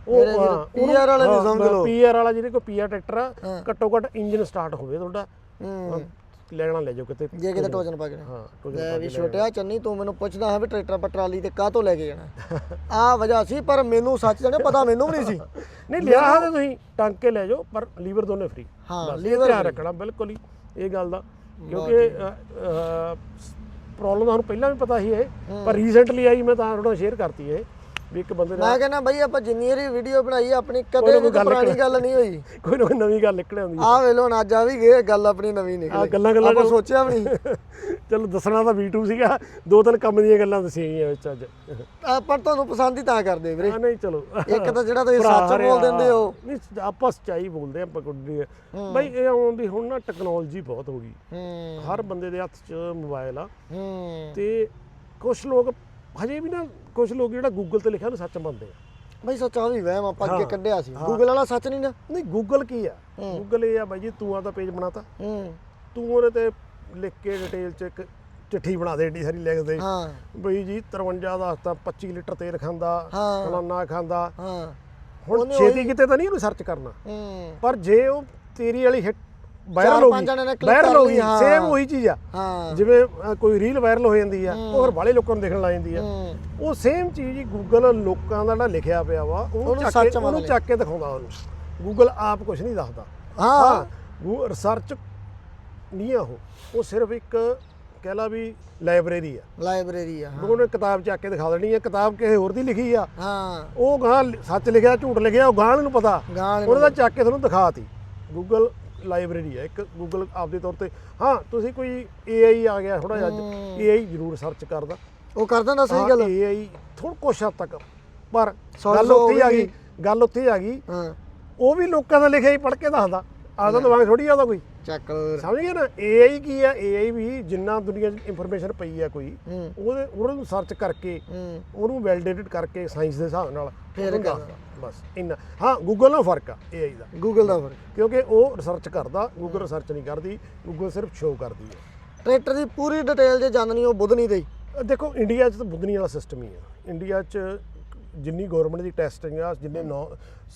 ਵੀਰ, PR ਵਾਲਾ ਨਹੀਂ ਸਮਝ ਲਓ। ਪੀਆਰ ਵਾਲਾ ਜਿਹਦੇ ਕੋਲ ਪੀਆਰ ਟਰੈਕਟਰ ਆ ਘੱਟੋ ਘੱਟ ਇੰਜਨ ਸਟਾਰਟ ਹੋਵੇ ਤੁਹਾਡਾ। ਲੈਣਾ ਲੈ ਜਾਓ ਕਿਤੇ। ਜੇ ਕਿਤੇ ਟੋਚਨ ਪਾ ਕੇ। ਹਾਂ ਟੋਜਨ ਲੈ ਵੀ ਛੋਟਿਆ ਚੰਨੀ ਤੂੰ ਮੈਨੂੰ ਪੁੱਛਦਾ ਹਾਂ ਵੀ ਟਰੈਕਟਰ ਪਰ ਟਰਾਲੀ ਤੇ ਕਾਹ ਤੋਂ ਲੈ ਕੇ ਜਾਣਾ? ਆ ਵਜ੍ਹਾ ਸੀ ਪਰ ਮੈਨੂੰ ਸੱਚ ਜਾਣੇ ਪਤਾ ਮੈਨੂੰ ਵੀ ਨਹੀਂ ਸੀ। ਨਹੀਂ ਲਿਆ ਹਾਂ ਤੁਸੀਂ ਟੰਗ ਕੇ ਲੈ ਜਾਓ ਪਰ ਲੀਵਰ ਦੋਨੇ ਫ੍ਰੀ ਹਾਂ, ਧਿਆਨ free। ਰੱਖਣਾ ਬਿਲਕੁਲ ਹੀ। ਇਹ ਗੱਲ ਦਾ। ਕਿਉਂਕਿ ਪ੍ਰੋਬਲਮ ਤੁਹਾਨੂੰ ਪਹਿਲਾਂ ਵੀ ਪਤਾ ਸੀ ਇਹ ਪਰ ਰੀਸੈਂਟਲੀ ਆਈ ਮੈਂ ਤਾਂ ਥੋੜਾ ਸ਼ੇਅਰ ਕਰਤੀ ਇਹ। ਵੀ ਇੱਕ ਬੰਦੇ ਦਾ ਮੈਂ ਕਹਿੰਦਾ ਬਈ ਆਪਾਂ ਜਿੰਨੀ ਵਾਰੀ ਵੀਡੀਓ ਬਣਾਈ ਆਪਣੀ ਕਦੇ ਵੀ ਪੁਰਾਣੀ ਗੱਲ ਨਹੀਂ ਹੋਈ। ਕੋਈ ਨਾ ਕੋਈ ਨਵੀਂ ਗੱਲ ਨਿਕਲ ਆਉਂਦੀ ਆਹ ਵੇਲੋ ਹੁਣ ਅੱਜ ਆ ਵੀ ਗਏ ਗੱਲ ਆਪਣੀ ਨਵੀਂ ਆ ਨਿਕਲੀ ਗੱਲਾਂ ਗੱਲਾਂ ਆਪਾਂ ਸੋਚਿਆ ਵੀ ਨਹੀਂ। ਚਲੋ ਦੱਸਣਾ ਤਾਂ V2 ਸੀਗਾ ਦੋ ਤਿੰਨ ਕੰਮ ਦੀਆਂ ਗੱਲਾਂ ਦੱਸੀਆਂ ਗਈਆਂ ਵਿੱਚ ਅੱਜ। ਆਪਾਂ ਤੁਹਾਨੂੰ ਪਸੰਦ ਹੀ ਤਾਂ ਕਰਦੇ ਵੀਰੇ। ਆ ਨਹੀਂ ਚਲੋ। ਇੱਕ ਤਾਂ ਜਿਹੜਾ ਤੁਸੀਂ ਭਰਾ ਸੱਚ ਬੋਲ ਆ। ਦਿੰਦੇ ਹੋ। ਨਹੀਂ ਆਪਾਂ ਸੱਚਾਈ ਬੋਲਦੇ ਆਪਾਂ ਕੁੱਡੀ ਬਈ ਇਹ ਆਉਣ ਦੀ ਹੁਣ ਨਾ ਟੈਕਨੋਲੋਜੀ ਬਹੁਤ ਹੋ ਗਈ। ਹੂੰ। ਹਰ ਬੰਦੇ ਦੇ ਹੱਥ 'ਚ ਮੋਬਾਈਲ ਆ। ਹੂੰ। ਤੇ ਕੁਝ ਲੋਕ ਹਜੇ ਵੀ ਨਾ ਕੁਝ ਲੋਕ ਜਿਹੜਾ ਗੂਗਲ ਤੇ ਲਿਖਿਆ ਉਹਨੂੰ ਸੱਚ ਮੰਨਦੇ ਆ। ਬਈ ਸੱਚਾ ਵੀ ਵਹਿਮ ਆਪਾਂ ਅੱਗੇ ਹਾਂ, ਕੱਢਿਆ ਸੀ। ਹਾਂ। ਗੂਗਲ ਵਾਲਾ ਸੱਚ ਨਹੀਂ ਨਾ? ਨਹੀਂ ਗੂਗਲ ਕੀ ਆ? ਹੂੰ। ਗੂਗਲ ਇਹ ਆ ਬਾਈ ਜੀ ਤੂੰ ਆਪਦਾ ਪੇਜ ਬਣਾਤਾ। ਹੂੰ। ਤੂੰ ਉਹਦੇ ਤੇ ਲਿਖ ਕੇ ਡਿਟੇਲ 'ਚ ਇੱਕ ਚਿੱਠੀ ਬਣਾ ਦੇ ਏਡੀ ਸਾਰੀ ਲਿਖ ਦੇ। ਹਾਂ। ਬਈ ਜੀ 53 ਦਾ ਹਸਤਾ 25 ਲੀਟਰ ਤੇਲ ਖਾਂਦਾ ਹਾਂ। ਫਲਾਨਾ ਖਾਂਦਾ। ਹਾਂ। ਹੁਣ ਉਹਨੇ ਛੇਤੀ ਉਹੀ- ਕਿਤੇ ਤਾਂ ਨਹੀਂ ਇਹਨੂੰ ਸਰਚ ਕਰਨਾ। ਹੂੰ। ਪਰ ਜੇ ਉਹ ਤੇਰੀ ਵਾਲੀ ਹਿੱਟ ਵਾਇਰਲ ਹੋ ਗਈ। ਵਾਇਰਲ ਹੋ ਗਈ। ਸੇਮ ਉਹੀ ਚੀਜ਼ ਆ। ਜਿਵੇਂ ਕੋਈ ਰੀਲ ਵਾਇਰਲ ਹੋ ਜਾਂਦੀ ਆ ਉਹ ਫਿਰ ਬਾਲੇ ਲੋਕਾਂ ਨੂੰ ਦੇਖਣ ਲੱਗ ਜਾਂਦੀ ਆ। ਉਹ ਸੇਮ ਚੀਜ਼ ਹੀ ਗੂਗਲ ਲੋਕਾਂ ਦਾ ਜਿਹੜਾ ਲਿਖਿਆ ਪਿਆ ਵਾ ਉਹਨੂੰ ਚੱਕ ਕੇ ਉਹਨੂੰ। ਚੱਕ ਕੇ ਦਿਖਾਉਂਦਾ ਉਹਨੂੰ। ਗੂਗਲ ਆਪ ਕੁਝ ਨਹੀਂ ਦੱਸਦਾ। ਹਾਂ। ਰਿਸਰਚ ਨਹੀਂ ਆ ਉਹ। ਉਹ ਸਿਰਫ ਇੱਕ ਕਹਿ ਲਾ ਵੀ ਲਾਇਬ੍ਰੇਰੀ ਆ। ਲਾਇਬ੍ਰੇਰੀ ਆ ਹਾਂ। ਉਹਨੇ ਕਿਤਾਬ ਚੱਕ ਕੇ ਦਿਖਾ ਦੇਣੀ ਆ। ਕਿਤਾਬ ਕਿਸੇ ਹੋਰ ਦੀ ਲਿਖੀ ਆ। ਹਾਂ। ਉਹ ਗਾਂ ਸੱਚ ਲਿਖਿਆ ਝੂਠ ਲਿਖਿਆ ਉਹ ਗਾਂ ਨੂੰ ਪਤਾ। ਗਾਲ ਉਹਨਾਂ ਦਾ ਚੱਕ ਕੇ ਤੁਹਾਨੂੰ ਦਿਖਾਤੀ। ਗੂਗਲ ਲਾਇਬ੍ਰੇਰੀ ਹੈ ਇੱਕ ਗੂਗਲ ਆਪਦੇ ਤੌਰ ਤੇ। ਹਾਂ ਤੁਸੀਂ ਕੋਈ AI ਆ ਗਿਆ ਥੋੜਾ ਜਿਹਾ ਅੱਜ। AI ਜ਼ਰੂਰ ਸਰਚ ਕਰਦਾ। ਉਹ ਕਰ ਦਿੰਦਾ ਸਹੀ ਗੱਲ AI ਥੋੜਾ ਕੁਛ ਹੱਦ ਤੱਕ। ਪਰ ਗੱਲ ਉੱਥੇ ਹੀ ਆ ਗਈ। ਗੱਲ ਉੱਥੇ ਹੀ ਆ ਗਈ। ਹਾਂ। ਉਹ ਵੀ ਲੋਕਾਂ ਦਾ ਲਿਖਿਆ ਹੀ ਪੜ੍ਹ ਕੇ ਦੱਸਦਾ। ਆਦਾ ਦਿਮਾਗ ਥੋੜੀ ਆਦਾ ਕੋਈ। ਚੱਕ। ਸਮਝ ਗਏ ਨਾ? AI ਕੀ ਆ? AI ਵੀ ਜਿੰਨਾ ਦੁਨੀਆ 'ਚ ਇਨਫੋਰਮੇਸ਼ਨ ਪਈ ਆ ਕੋਈ ਹੂੰ। ਉਹਦੇ ਉਹਨੂੰ ਨੂੰ ਸਰਚ ਕਰਕੇ ਹੂੰ। ਉਹਨੂੰ ਵੈਲੀਡੇਟਡ ਕਰਕੇ ਸਾਇੰਸ ਦੇ ਹਿਸਾਬ ਨਾਲ ਫਿਰ ਕਰਦਾ। ਬਸ ਇੰਨਾ। ਹਾਂ ਗੂਗਲ ਨਾਲ ਫ਼ਰਕ ਆ AI ਦਾ। ਗੂਗਲ ਦਾ ਫ਼ਰਕ। ਕਿਉਂਕਿ ਉਹ ਰਿਸਰਚ ਕਰਦਾ ਗੂਗਲ ਰਿਸਰਚ ਨਹੀਂ ਕਰਦੀ ਗੂਗਲ ਸਿਰਫ ਸ਼ੋਅ ਕਰਦੀ ਹੈ ਟਰੈਕਟਰ ਦੀ ਪੂਰੀ ਡਿਟੇਲ ਜੇ ਜਾਣਨੀ ਉਹ ਬੁੱਧ ਨਹੀਂ ਦੇਈ। ਦੇਖੋ ਇੰਡੀਆ 'ਚ ਤਾਂ ਬੁੱਧਨੀ ਵਾਲਾ ਸਿਸਟਮ ਹੀ ਹੈ ਇੰਡੀਆ 'ਚ ਜਿੰਨੀ ਗਵਰਨਮੈਂਟ ਦੀ ਟੈਸਟਿੰਗ ਆ ਜਿੰਨੇ ਨੌ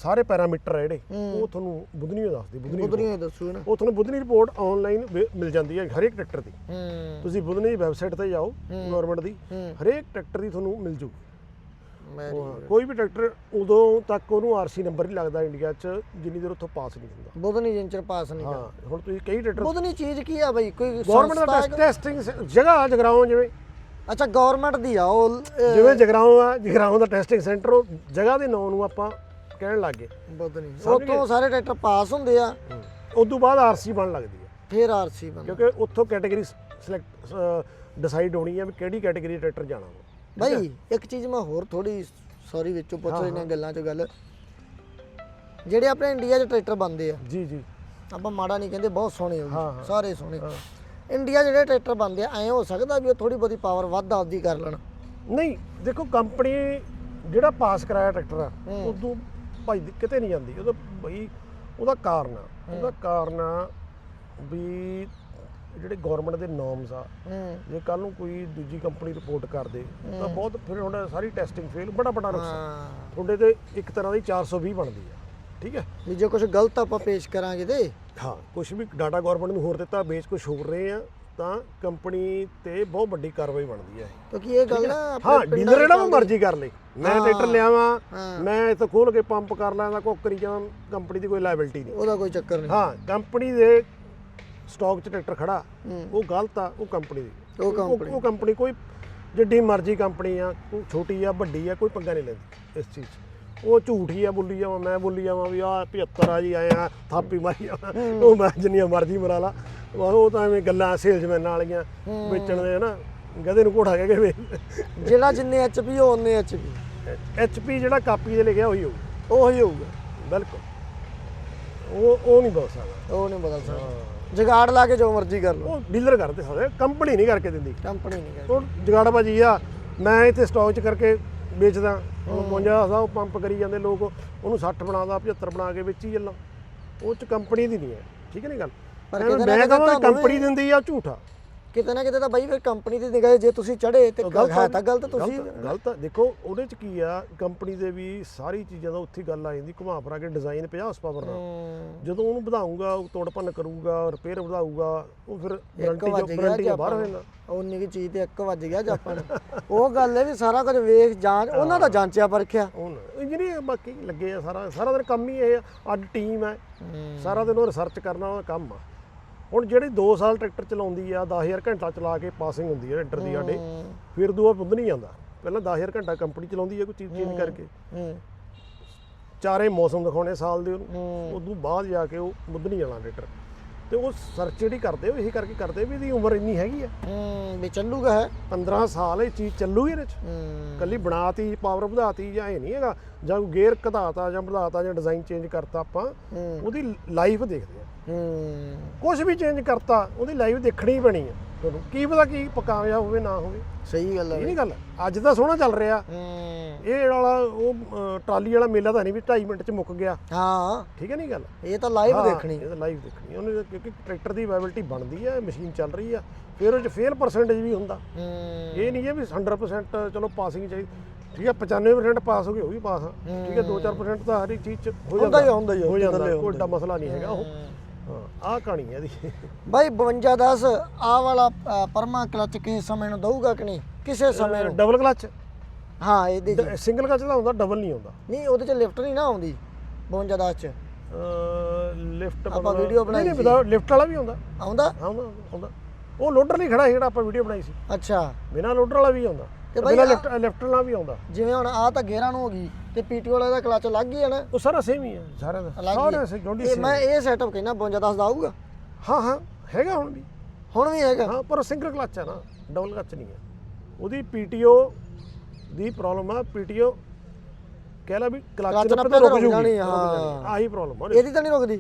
ਸਾਰੇ ਪੈਰਾਮੀਟਰ ਆ ਜਿਹੜੇ ਉਹ ਤੁਹਾਨੂੰ ਬੁੱਧਨੀ ਓ ਦੱਸਦੀ ਬੁੱਧਨੀ ਬੁੱਧ ਨਹੀਂ ਦੱਸੂ ਨਾ। ਉਹ ਤੁਹਾਨੂੰ ਬੁੱਧਨੀ ਰਿਪੋਰਟ ਆਨਲਾਈਨ ਮਿਲ ਜਾਂਦੀ ਹੈ ਹਰੇਕ ਟਰੈਕਟਰ ਦੀ। ਹੂੰ। ਤੁਸੀਂ ਬੁੱਧਨੀ ਦੀ ਵੈਬਸਾਈਟ ਤੇ ਜਾਓ ਗਵਰਨਮੈਂਟ ਦੀ ਹੂੰ। ਹਰੇਕ ਟਰੈਕਟਰ ਦੀ ਤੁਹਾਨੂੰ ਮਿਲ ਜੂਗੀ। ਮੈਂ ਉਹ ਕੋਈ ਵੀ ਟਰੈਕਟਰ ਉਦੋਂ ਤੱਕ ਉਹਨੂੰ ਆਰਸੀ ਨੰਬਰ ਨਹੀਂ ਲੱਗਦਾ ਇੰਡੀਆ 'ਚ ਜਿੰਨੀ ਦੇਰ ਉੱਥੋਂ ਪਾਸ ਨਹੀਂ ਹੁੰਦਾ। ਬੁੱਧ ਨਹੀਂ ਜਿੰਚਰ ਪਾਸ ਨਹੀਂ ਹਾਂ ਹੁਣ ਤੁਸੀਂ ਕਈ ਟਰੈਕਟਰ ਬੁੱਧ ਨਹੀਂ ਚੀਜ਼ ਕੀ ਆ ਬਈ? ਕੋਈ ਗਵਰਨਮੈਂਟ ਦਾ? ਟੈਸਟਿੰਗ ਜਗ੍ਹਾ ਜਗਰਾਉਂ ਜਿਵੇਂ। ਅੱਛਾ ਗਵਰਨਮੈਂਟ ਦੀ ਆ ਉਹ ਅਹ, ਜਿਵੇਂ ਜਗਰਾਉਂ ਆ ਜਗਰਾਉਂ ਦਾ ਟੈਸਟਿੰਗ ਸੈਂਟਰ ਉਹ ਜਗ੍ਹਾ ਦੇ ਨਾਂ ਨੂੰ ਆਪਾਂ ਕਹਿਣ ਲੱਗੇ ਬੁੱਧ ਨਹੀਂ ਸਮਝ ਉੱਥੋਂ ਸਾਰੇ ਟਰੈਕਟਰ ਪਾਸ ਹੁੰਦੇ ਆ। ਉਸ ਤੋਂ ਬਾਅਦ ਆਰਸੀ ਬਣ ਲੱਗਦੀ ਹੈ ਫਿਰ ਆਰਸੀ ਬਣ ਕਿਉਂਕਿ ਉੱਥੋਂ ਕੈਟਾਗਰੀ ਸਿਲੈਕਟ ਡਿਸਾਈਡ ਹੋਣੀ ਹੈ ਵੀ ਕਿਹੜੀ ਕੈਟਾਗਰੀ ਟਰੈਕਟਰ ਜਾਣਾ ਵਾ। ਬਈ ਇੱਕ ਚੀਜ਼ ਮੈਂ ਹੋਰ ਥੋੜੀ ਸੌਰੀ ਵਿੱਚੋਂ ਪੁੱਛ ਲੈਣਾ ਗੱਲਾਂ ਚੋਂ ਗੱਲ। ਜਿਹੜੇ ਆਪਣੇ ਇੰਡੀਆ 'ਚ ਟਰੈਕਟਰ ਬਣਦੇ ਆ ਜੀ ਜੀ। ਆਪਾਂ ਮਾੜਾ ਨਹੀਂ ਕਹਿੰਦੇ ਬਹੁਤ ਸੋਹਣੇ ਹੋ। ਸਾਰੇ ਸੋਹਣੇ। ਇੰਡੀਆ ਜਿਹੜੇ ਟਰੈਕਟਰ ਬਣਦੇ ਆ ਐਂ ਹੋ ਸਕਦਾ ਵੀ ਉਹ ਥੋੜੀ ਬਹੁਤੀ ਪਾਵਰ ਵੱਧ ਆਪਦੀ ਕਰ ਲੈਣ। ਨਹੀਂ ਦੇਖੋ ਕੰਪਨੀ ਜਿਹੜਾ ਪਾਸ ਕਰਾਇਆ ਟਰੈਕਟਰ ਆ ਉਦੋਂ ਭਾਈ ਕਿਤੇ ਨਹੀਂ ਜਾਂਦੀ। ਉਹਦਾ ਬਈ ਉਹਦਾ ਕਾਰਨ ਆ। ਉਹਦਾ ਕਾਰਨ ਆ ਵੀ ਜਿਹੜੇ ਗਵਰਨਮੈਂਟ ਦੇ ਨੋਰਮਸ ਆ ਜੇ ਕੱਲ ਨੂੰ ਕੋਈ ਦੂਜੀ ਕੰਪਨੀ ਰਿਪੋਰਟ ਕਰ ਦੇ ਤਾਂ ਬਹੁਤ ਫਿਰ ਹੁਣ ਸਾਰੀ ਟੈਸਟਿੰਗ ਫੇਲ ਬੜਾ ਬੜਾ ਨੁਕਸਾਨ ਤੁਹਾਡੇ ਤੇ ਇੱਕ ਤਰ੍ਹਾਂ ਦੀ 420 ਬਣਦੀ ਆ ਠੀਕ ਹੈ? ਵੀ ਜੇ ਕੁਝ ਗਲਤ ਆਪਾਂ ਪੇਸ਼ ਕਰਾਂਗੇ ਤੇ? ਹਾਂ ਕੁਝ ਵੀ ਡਾਟਾ ਗਵਰਨਮੈਂਟ ਨੂੰ ਹੋਰ ਦਿੱਤਾ ਵੇਚ ਕੁਝ ਹੋਰ ਰਹੇ ਆ ਤਾਂ ਕੰਪਨੀ ਤੇ ਬਹੁਤ ਵੱਡੀ ਕਾਰਵਾਈ ਬਣਦੀ ਹੈ ਕਿਉਂਕਿ ਇਹ ਗੱਲ ਨਾ ਹਾਂ ਡੀਲਰ ਉਹ ਚੱਲਦੀ- ਮਰਜ਼ੀ ਕਰ ਲੇ। ਮੈਂ ਟਰੈਕਟਰ ਲਿਆਵਾਂ। ਮੈਂ ਇੱਥੇ ਖੋਲ ਕੇ ਪੰਪ ਕਰ ਲਾਂਗਾ ਕੋਈ ਕਰੀ ਜਾਵਾਂ ਕੰਪਨੀ ਦੀ ਕੋਈ ਲਾਇਬਿਲਟੀ ਨਹੀਂ। ਉਹਦਾ ਕੋਈ ਚੱਕਰ ਨਹੀਂ। ਹਾਂ ਕੰਪਨੀ ਦੇ ਸਟਾਕ 'ਚ ਟਰੈਕਟਰ ਖੜਾ ਹੂੰ। ਉਹ ਗਲਤ ਆ ਉਹ ਕੰਪਨੀ ਦੀ। ਉਹ ਕੰਪਨੀ ਕੋਈ ਜਿੱਡੀ ਮਰਜ਼ੀ ਕੰਪਨੀ ਆ ਛੋਟੀ ਆ ਵੱਡੀ ਆ ਕੋਈ ਪੰਗਾ ਨਹੀਂ ਲੈਂਦੀ ਇਸ ਚੀਜ਼ 'ਚ। ਉਹ ਝੂਠੀ ਆ ਬੋਲੀ ਜਾਵਾਂ ਮੈਂ ਬੋਲੀ ਜਾਵਾਂ ਵੀ ਆ 75 ਆ ਜੀ ਆਏ ਆ ਥਾਪੀ ਮਾਰੀ ਜਾਵਾਂ ਉਹ ਮੈਂ ਜਿੰਨੀਆਂ ਮਰਜ਼ੀ ਮਰਾ ਲਾ। ਉਹ ਤਾਂ ਐਵੇਂ ਗੱਲਾਂ ਸੇਲਸਮੈਨ ਵਾਲੀਆਂ ਵੇਚਣ ਦੇ ਨਾ ਗਧੇ ਨੂੰ ਘੋੜਾ ਕਹਿ ਕੇ ਵੇ ਜਿਹੜਾ ਜਿੰਨੇ ਐਚਪੀ ਉਹਨੇ ਐਚਪੀ ਐਚਪੀ ਜਿਹੜਾ ਕਾਪੀ ਤੇ ਲਿਖਿਆ ਉਹੀ ਹੋਊ ਉਹੀ ਹੋਊਗਾ। ਬਿਲਕੁਲ। ਉਹ ਉਹ ਨਹੀਂ ਬੋਲ ਸਕਦਾ। ਉਹ ਨਹੀਂ ਬਦਲ ਸਕਦਾ। ਜਗਾੜ ਲਾ ਕੇ ਜੋ ਮਰਜ਼ੀ ਕਰ ਲਓ। ਉਹ ਡੀਲਰ ਕਰਦੇ ਸਾਰੇ ਕੰਪਨੀ ਨਹੀਂ ਕਰਕੇ ਦਿੰਦੀ। ਕੰਪਨੀ ਨਹੀਂ ਕਰਦੀ। ਉਹ ਜਗਾੜਬਾਜੀ ਆ ਮੈਂ ਇੱਥੇ ਸਟਾਕ 'ਚ ਕਰਕੇ ਵੇਚਦਾ। ਉਹ 55 ਦਾ ਉਹ ਪੰਪ ਕਰੀ ਜਾਂਦੇ ਲੋਕ ਉਹਨੂੰ 60 ਬਣਾਦਾ 75 ਬਣਾ ਕੇ ਵੇਚੀ ਚੱਲਾਂ ਉਹ 'ਚ ਕੰਪਨੀ ਦੀ ਨਹੀਂ ਹੈ ਠੀਕ ਹੈ ਨਹੀਂ ਗੱਲ? ਪਰ ਮੈਂ ਕੰਪਨੀ ਦਿੰਦੀ ਆ ਝੂਠਾ। ਕਿਤੇ ਨਾ ਕਿਤੇ ਤਾਂ ਬਾਈ ਫਿਰ ਕੰਪਨੀ ਦੀ ਨਿਗਾਹ ਜੇ ਤੁਸੀਂ ਚੜੇ ਤੇ ਹੈ ਤਾਂ ਗਲਤ ਤੁਸੀਂ ਗਲਤ-। ਦੇਖੋ ਉਹਦੇ 'ਚ ਕੀ ਆ ਕੰਪਨੀ ਦੇ ਵੀ ਸਾਰੀ ਚੀਜ਼ਾਂ ਦਾ ਉੱਥੇ ਗੱਲ ਆ ਜਾਂਦੀ ਘੁਮਾ ਫਰਾ ਕੇ ਡਿਜ਼ਾਈਨ 50 ਹਾਰਸ ਪਾਵਰ ਨਾਲ ਜਦੋਂ ਉਹਨੂੰ ਵਧਾਊਗਾ ਉਹ ਤੋੜ ਭੰਨ ਕਰੂਗਾ ਰਿਪੇਅਰ ਵਧਾਊਗਾ ਉਹ ਫਿਰ ਗਾਰੰਟੀ ਜੋ ਗਾਰੰਟੀ ਬਾਹਰ ਹੋ ਜਾਂਦਾ ਕੀ ਚੀਜ਼ ਤੇ ਇੱਕ ਵੱਜ ਗਿਆ ਜਾਪਣ ਉਹ ਗੱਲ ਹੈ ਵੀ ਸਾਰਾ ਕੁਝ ਵੇਖ ਜਾਂਚ ਉਹਨਾਂ ਦਾ ਜਾਂਚਿਆ ਪਰਖਿਆ। ਇੰਜੀਨੀਅਰ ਬਾਕੀ ਲੱਗੇ ਆ ਸਾਰਾ ਸਾਰਾ ਦਿਨ ਕੰਮ ਹੀ ਇਹ ਆ ਅੱਜ ਟੀਮ ਹੈ। ਸਾਰਾ ਦਿਨ ਉਹ ਰਿਸਰਚ ਕਰਨਾ ਉਹਦਾ ਕੰਮ ਆ। ਹੁਣ ਜਿਹੜੀ 2 ਸਾਲ ਟਰੈਕਟਰ ਚਲਾਉਂਦੀ ਆ 10000 ਘੰਟਾ ਚਲਾ ਕੇ ਪਾਸਿੰਗ ਹੁੰਦੀ ਹੈ ਟਰੈਕਟਰ ਦੀ ਸਾਡੇ ਫਿਰ ਦੂਆ ਬੁੱਧ ਨਹੀਂ ਜਾਂਦਾ। ਪਹਿਲਾਂ 10000 ਘੰਟਾ ਕੰਪਨੀ ਚਲਾਉਂਦੀ ਹੈ ਕੋਈ ਚੀਜ਼ ਚੇਂਜ ਕਰਕੇ। ਹੂੰ। ਚਾਰੇ ਮੌਸਮ ਦਿਖਾਉਣੇ ਸਾਲ ਦੇ ਉਹਨੂੰ। ਉਦੋਂ ਬਾਅਦ ਜਾ ਕੇ ਉਹ ਮੁੱਧ ਨਹੀਂ ਜਾਣਾ ਟਰੈਕਟਰ। ਤੇ ਉਹ ਸਰਚ ਜਿਹੜੀ ਕਰਦੇ ਉਹ ਇਹੀ ਕਰਕੇ ਕਰਦੇ ਵੀ ਇਹਦੀ ਉਮਰ ਇੰਨੀ ਹੈਗੀ ਆ। ਹੂੰ ਵੀ ਚੱਲੂਗਾ ਹੈ। 15 ਸਾਲ ਇਹ ਚੀਜ਼ ਚੱਲੂਗੀ ਇਹਦੇ ਚ। ਹੂੰ। ਕੱਲੀ ਬਣਾਤੀ ਪਾਵਰ ਵਧਾਤੀ ਜਾਂ ਇਹ ਨਹੀਂ ਹੈਗਾ। ਜਾਂ ਗੇਅਰ ਘਟਾਤਾ ਜਾਂ ਵਧਾਤਾ ਜਾਂ ਡਿਜ਼ਾਈਨ ਚੇਂਜ ਕਰਤਾ ਆਪਾਂ ਉਹਦੀ ਲਾਈਫ ਦੇਖਦੇ ਆ। ਹੂੰ। ਕੁਝ ਵੀ ਚੇਂਜ ਕਰਤਾ ਉਹਦੀ ਲਾਈਫ ਦੇਖਣੀ ਹੀ ਪੈਣੀ ਆ। ਤੁਹਾਨੂੰ ਕੀ ਪਤਾ ਕੀ ਕਾਮਯਾਬ ਹੋਵੇ ਨਾ ਹੋਵੇ। ਸਹੀ ਗੱਲ ਹੈ ਇਹ ਨਹੀਂ ਗੱਲ। ਅੱਜ ਤਾਂ ਸੋਹਣਾ ਚੱਲ ਰਿਹਾ। ਹੂੰ। ਇਹ ਵਾਲਾ ਉਹ ਅ, ਟਰਾਲੀ ਵਾਲਾ ਮੇਲਾ ਤਾਂ ਨਹੀਂ ਵੀ 2.5 ਮਿੰਟ ਚ ਮੁੱਕ ਗਿਆ। ਹਾਂ। ਠੀਕ ਹੈ ਨਹੀਂ ਗੱਲ? ਇਹ ਤਾਂ ਲਾਈਵ ਹਾਂ, ਦੇਖਣੀ। ਇਹ ਤਾਂ ਲਾਈਵ ਦੇਖਣੀ। ਉਹਨੇ ਤਾਂ ਕਿਉਂਕਿ ਟਰੈਕਟਰ ਦੀ ਵਾਇਬਿਲਿਟੀ ਬਣਦੀ ਆ ਮਸ਼ੀਨ ਚੱਲ ਰਹੀ ਆ। ਫਿਰ ਉਹ ਚ ਫੇਲ ਪਰਸੈਂਟੇਜ ਵੀ ਹੁੰਦਾ। ਹੂੰ। ਇਹ ਨਹੀਂ ਹੈ ਵੀ 100% ਚਲੋ ਪਾਸਿੰਗ ਚਾਹੀਦੀ। ਠੀਕ ਹੈ 95% ਪਾਸ ਹੋ ਗਏ ਉਹ ਵੀ ਪਾਸ ਆ। ਠੀਕ ਹੈ 2-4% ਤਾਂ ਹਰ ਇੱਕ ਚੀਜ਼ ਚ ਹੋ ਹੁੰਦਾ ਜਾਂਦਾ। ਹੀ ਹੁੰਦਾ ਹੀ ਆ, ਹੋ ਜਾਂਦਾ। ਹੁੰਦਾ ਹੀ ਕੋਈ ਏਡਾ ਮਸਲਾ ਨਹੀਂ ਹੈਗਾ ਉਹ। ਹਾਂ। ਆਹ ਕਹਾਣੀ ਹੈ ਇਹਦੀ। ਬਾਈ 52 10 ਆ ਵਾਲਾ ਅ, ਪਰਮਾ ਕਲਚ ਕਿਸੇ ਸਮੇਂ ਨੂੰ ਦਊਗਾ ਕਿ ਨਹੀਂ? ਕਿਸੇ ਸਮੇਂ ਨੂੰ। ਡਬਲ ਕਲਚ ਹਾਂ ਇਹਦੇ ਚ। ਸਿੰਗਲ ਕਲਚ ਦਾ ਹੁੰਦਾ ਡਬਲ ਨਹੀਂ ਹੁੰਦਾ। ਨਹੀਂ ਉਹਦੇ ਚ ਲਿਫਟ ਨਹੀਂ ਨਾ ਆਉਂਦੀ 52 10 ਚ। ਲਿਫਟ ਆਪਾਂ video ਬਣਾਈ ਨਹੀਂ ਲਿਫਟ ਵਾਲਾ ਵੀ ਹੁੰਦਾ। ਆਉਂਦਾ? ਆਉਂਦਾ ਆਉਂਦਾ ਉਹ ਲੋਡਰ ਨਹੀਂ ਖੜਾ ਸੀ ਜਿਹੜਾ ਆਪਾਂ ਵੀਡੀਓ ਬਣਾਈ ਸੀ। ਅੱਛਾ। ਬਿਨਾ ਲੋਡਰ ਵਾਲਾ ਵੀ ਆਉਂਦਾ ਤੇ ਬਾਈ ਬਿਨਾ ਲਿਫਟ ਲਿਫਟ ਵਾਲਾ ਵੀ ਆਉਂਦਾ। ਜਿਵੇਂ ਹੁਣ ਆ ਤਾਂ ਗੇਰਾਂ ਨੂੰ ਹੋ ਗਈ ਤੇ ਪੀਟੀ ਵਾਲਾ ਦਾ ਕਲਚ ਲੱਗ ਗਿਆ ਨਾ। ਉਹ ਸਾਰਾ ਸੇਮ ਹੀ ਹੈ ਸਾਰਿਆਂ ਦਾ ਅਲੱਗ ਹੀ ਸਾਰੇ ਹੈ। ਸੇ ਜੋਡੀ ਮੈਂ ਇਹ ਸੈਟਅਪ ਕਹਿਣਾ 52 10 ਦਾ ਆਊਗਾ। ਹਾਂ ਹਾਂ ਹੈਗਾ ਹੁਣ ਵੀ। ਹੁਣ ਵੀ ਹੈਗਾ। ਹਾਂ ਪਰ ਸਿੰਗਲ ਕਲਚ ਹੈ ਨਾ ਡਬਲ ਕਲਚ ਨਹੀਂ ਹੈ ਉਹਦੀ ਪੀਟੀਓ ਦੀ ਪ੍ਰੋਬਲਮ ਆ ਪੀਟੀਓ ਕਹਿ ਲਾ ਵੀ ਕਲਚ ਤੇ ਤੇ ਰੁਕ ਰੁਕ ਜਾਣੀ, ਹਾਂ। ਆਹੀ ਪ੍ਰੋਬਲਮ ਆ। ਇਹਦੀ ਤਾਂ ਨਹੀਂ ਰੁਕਦੀ।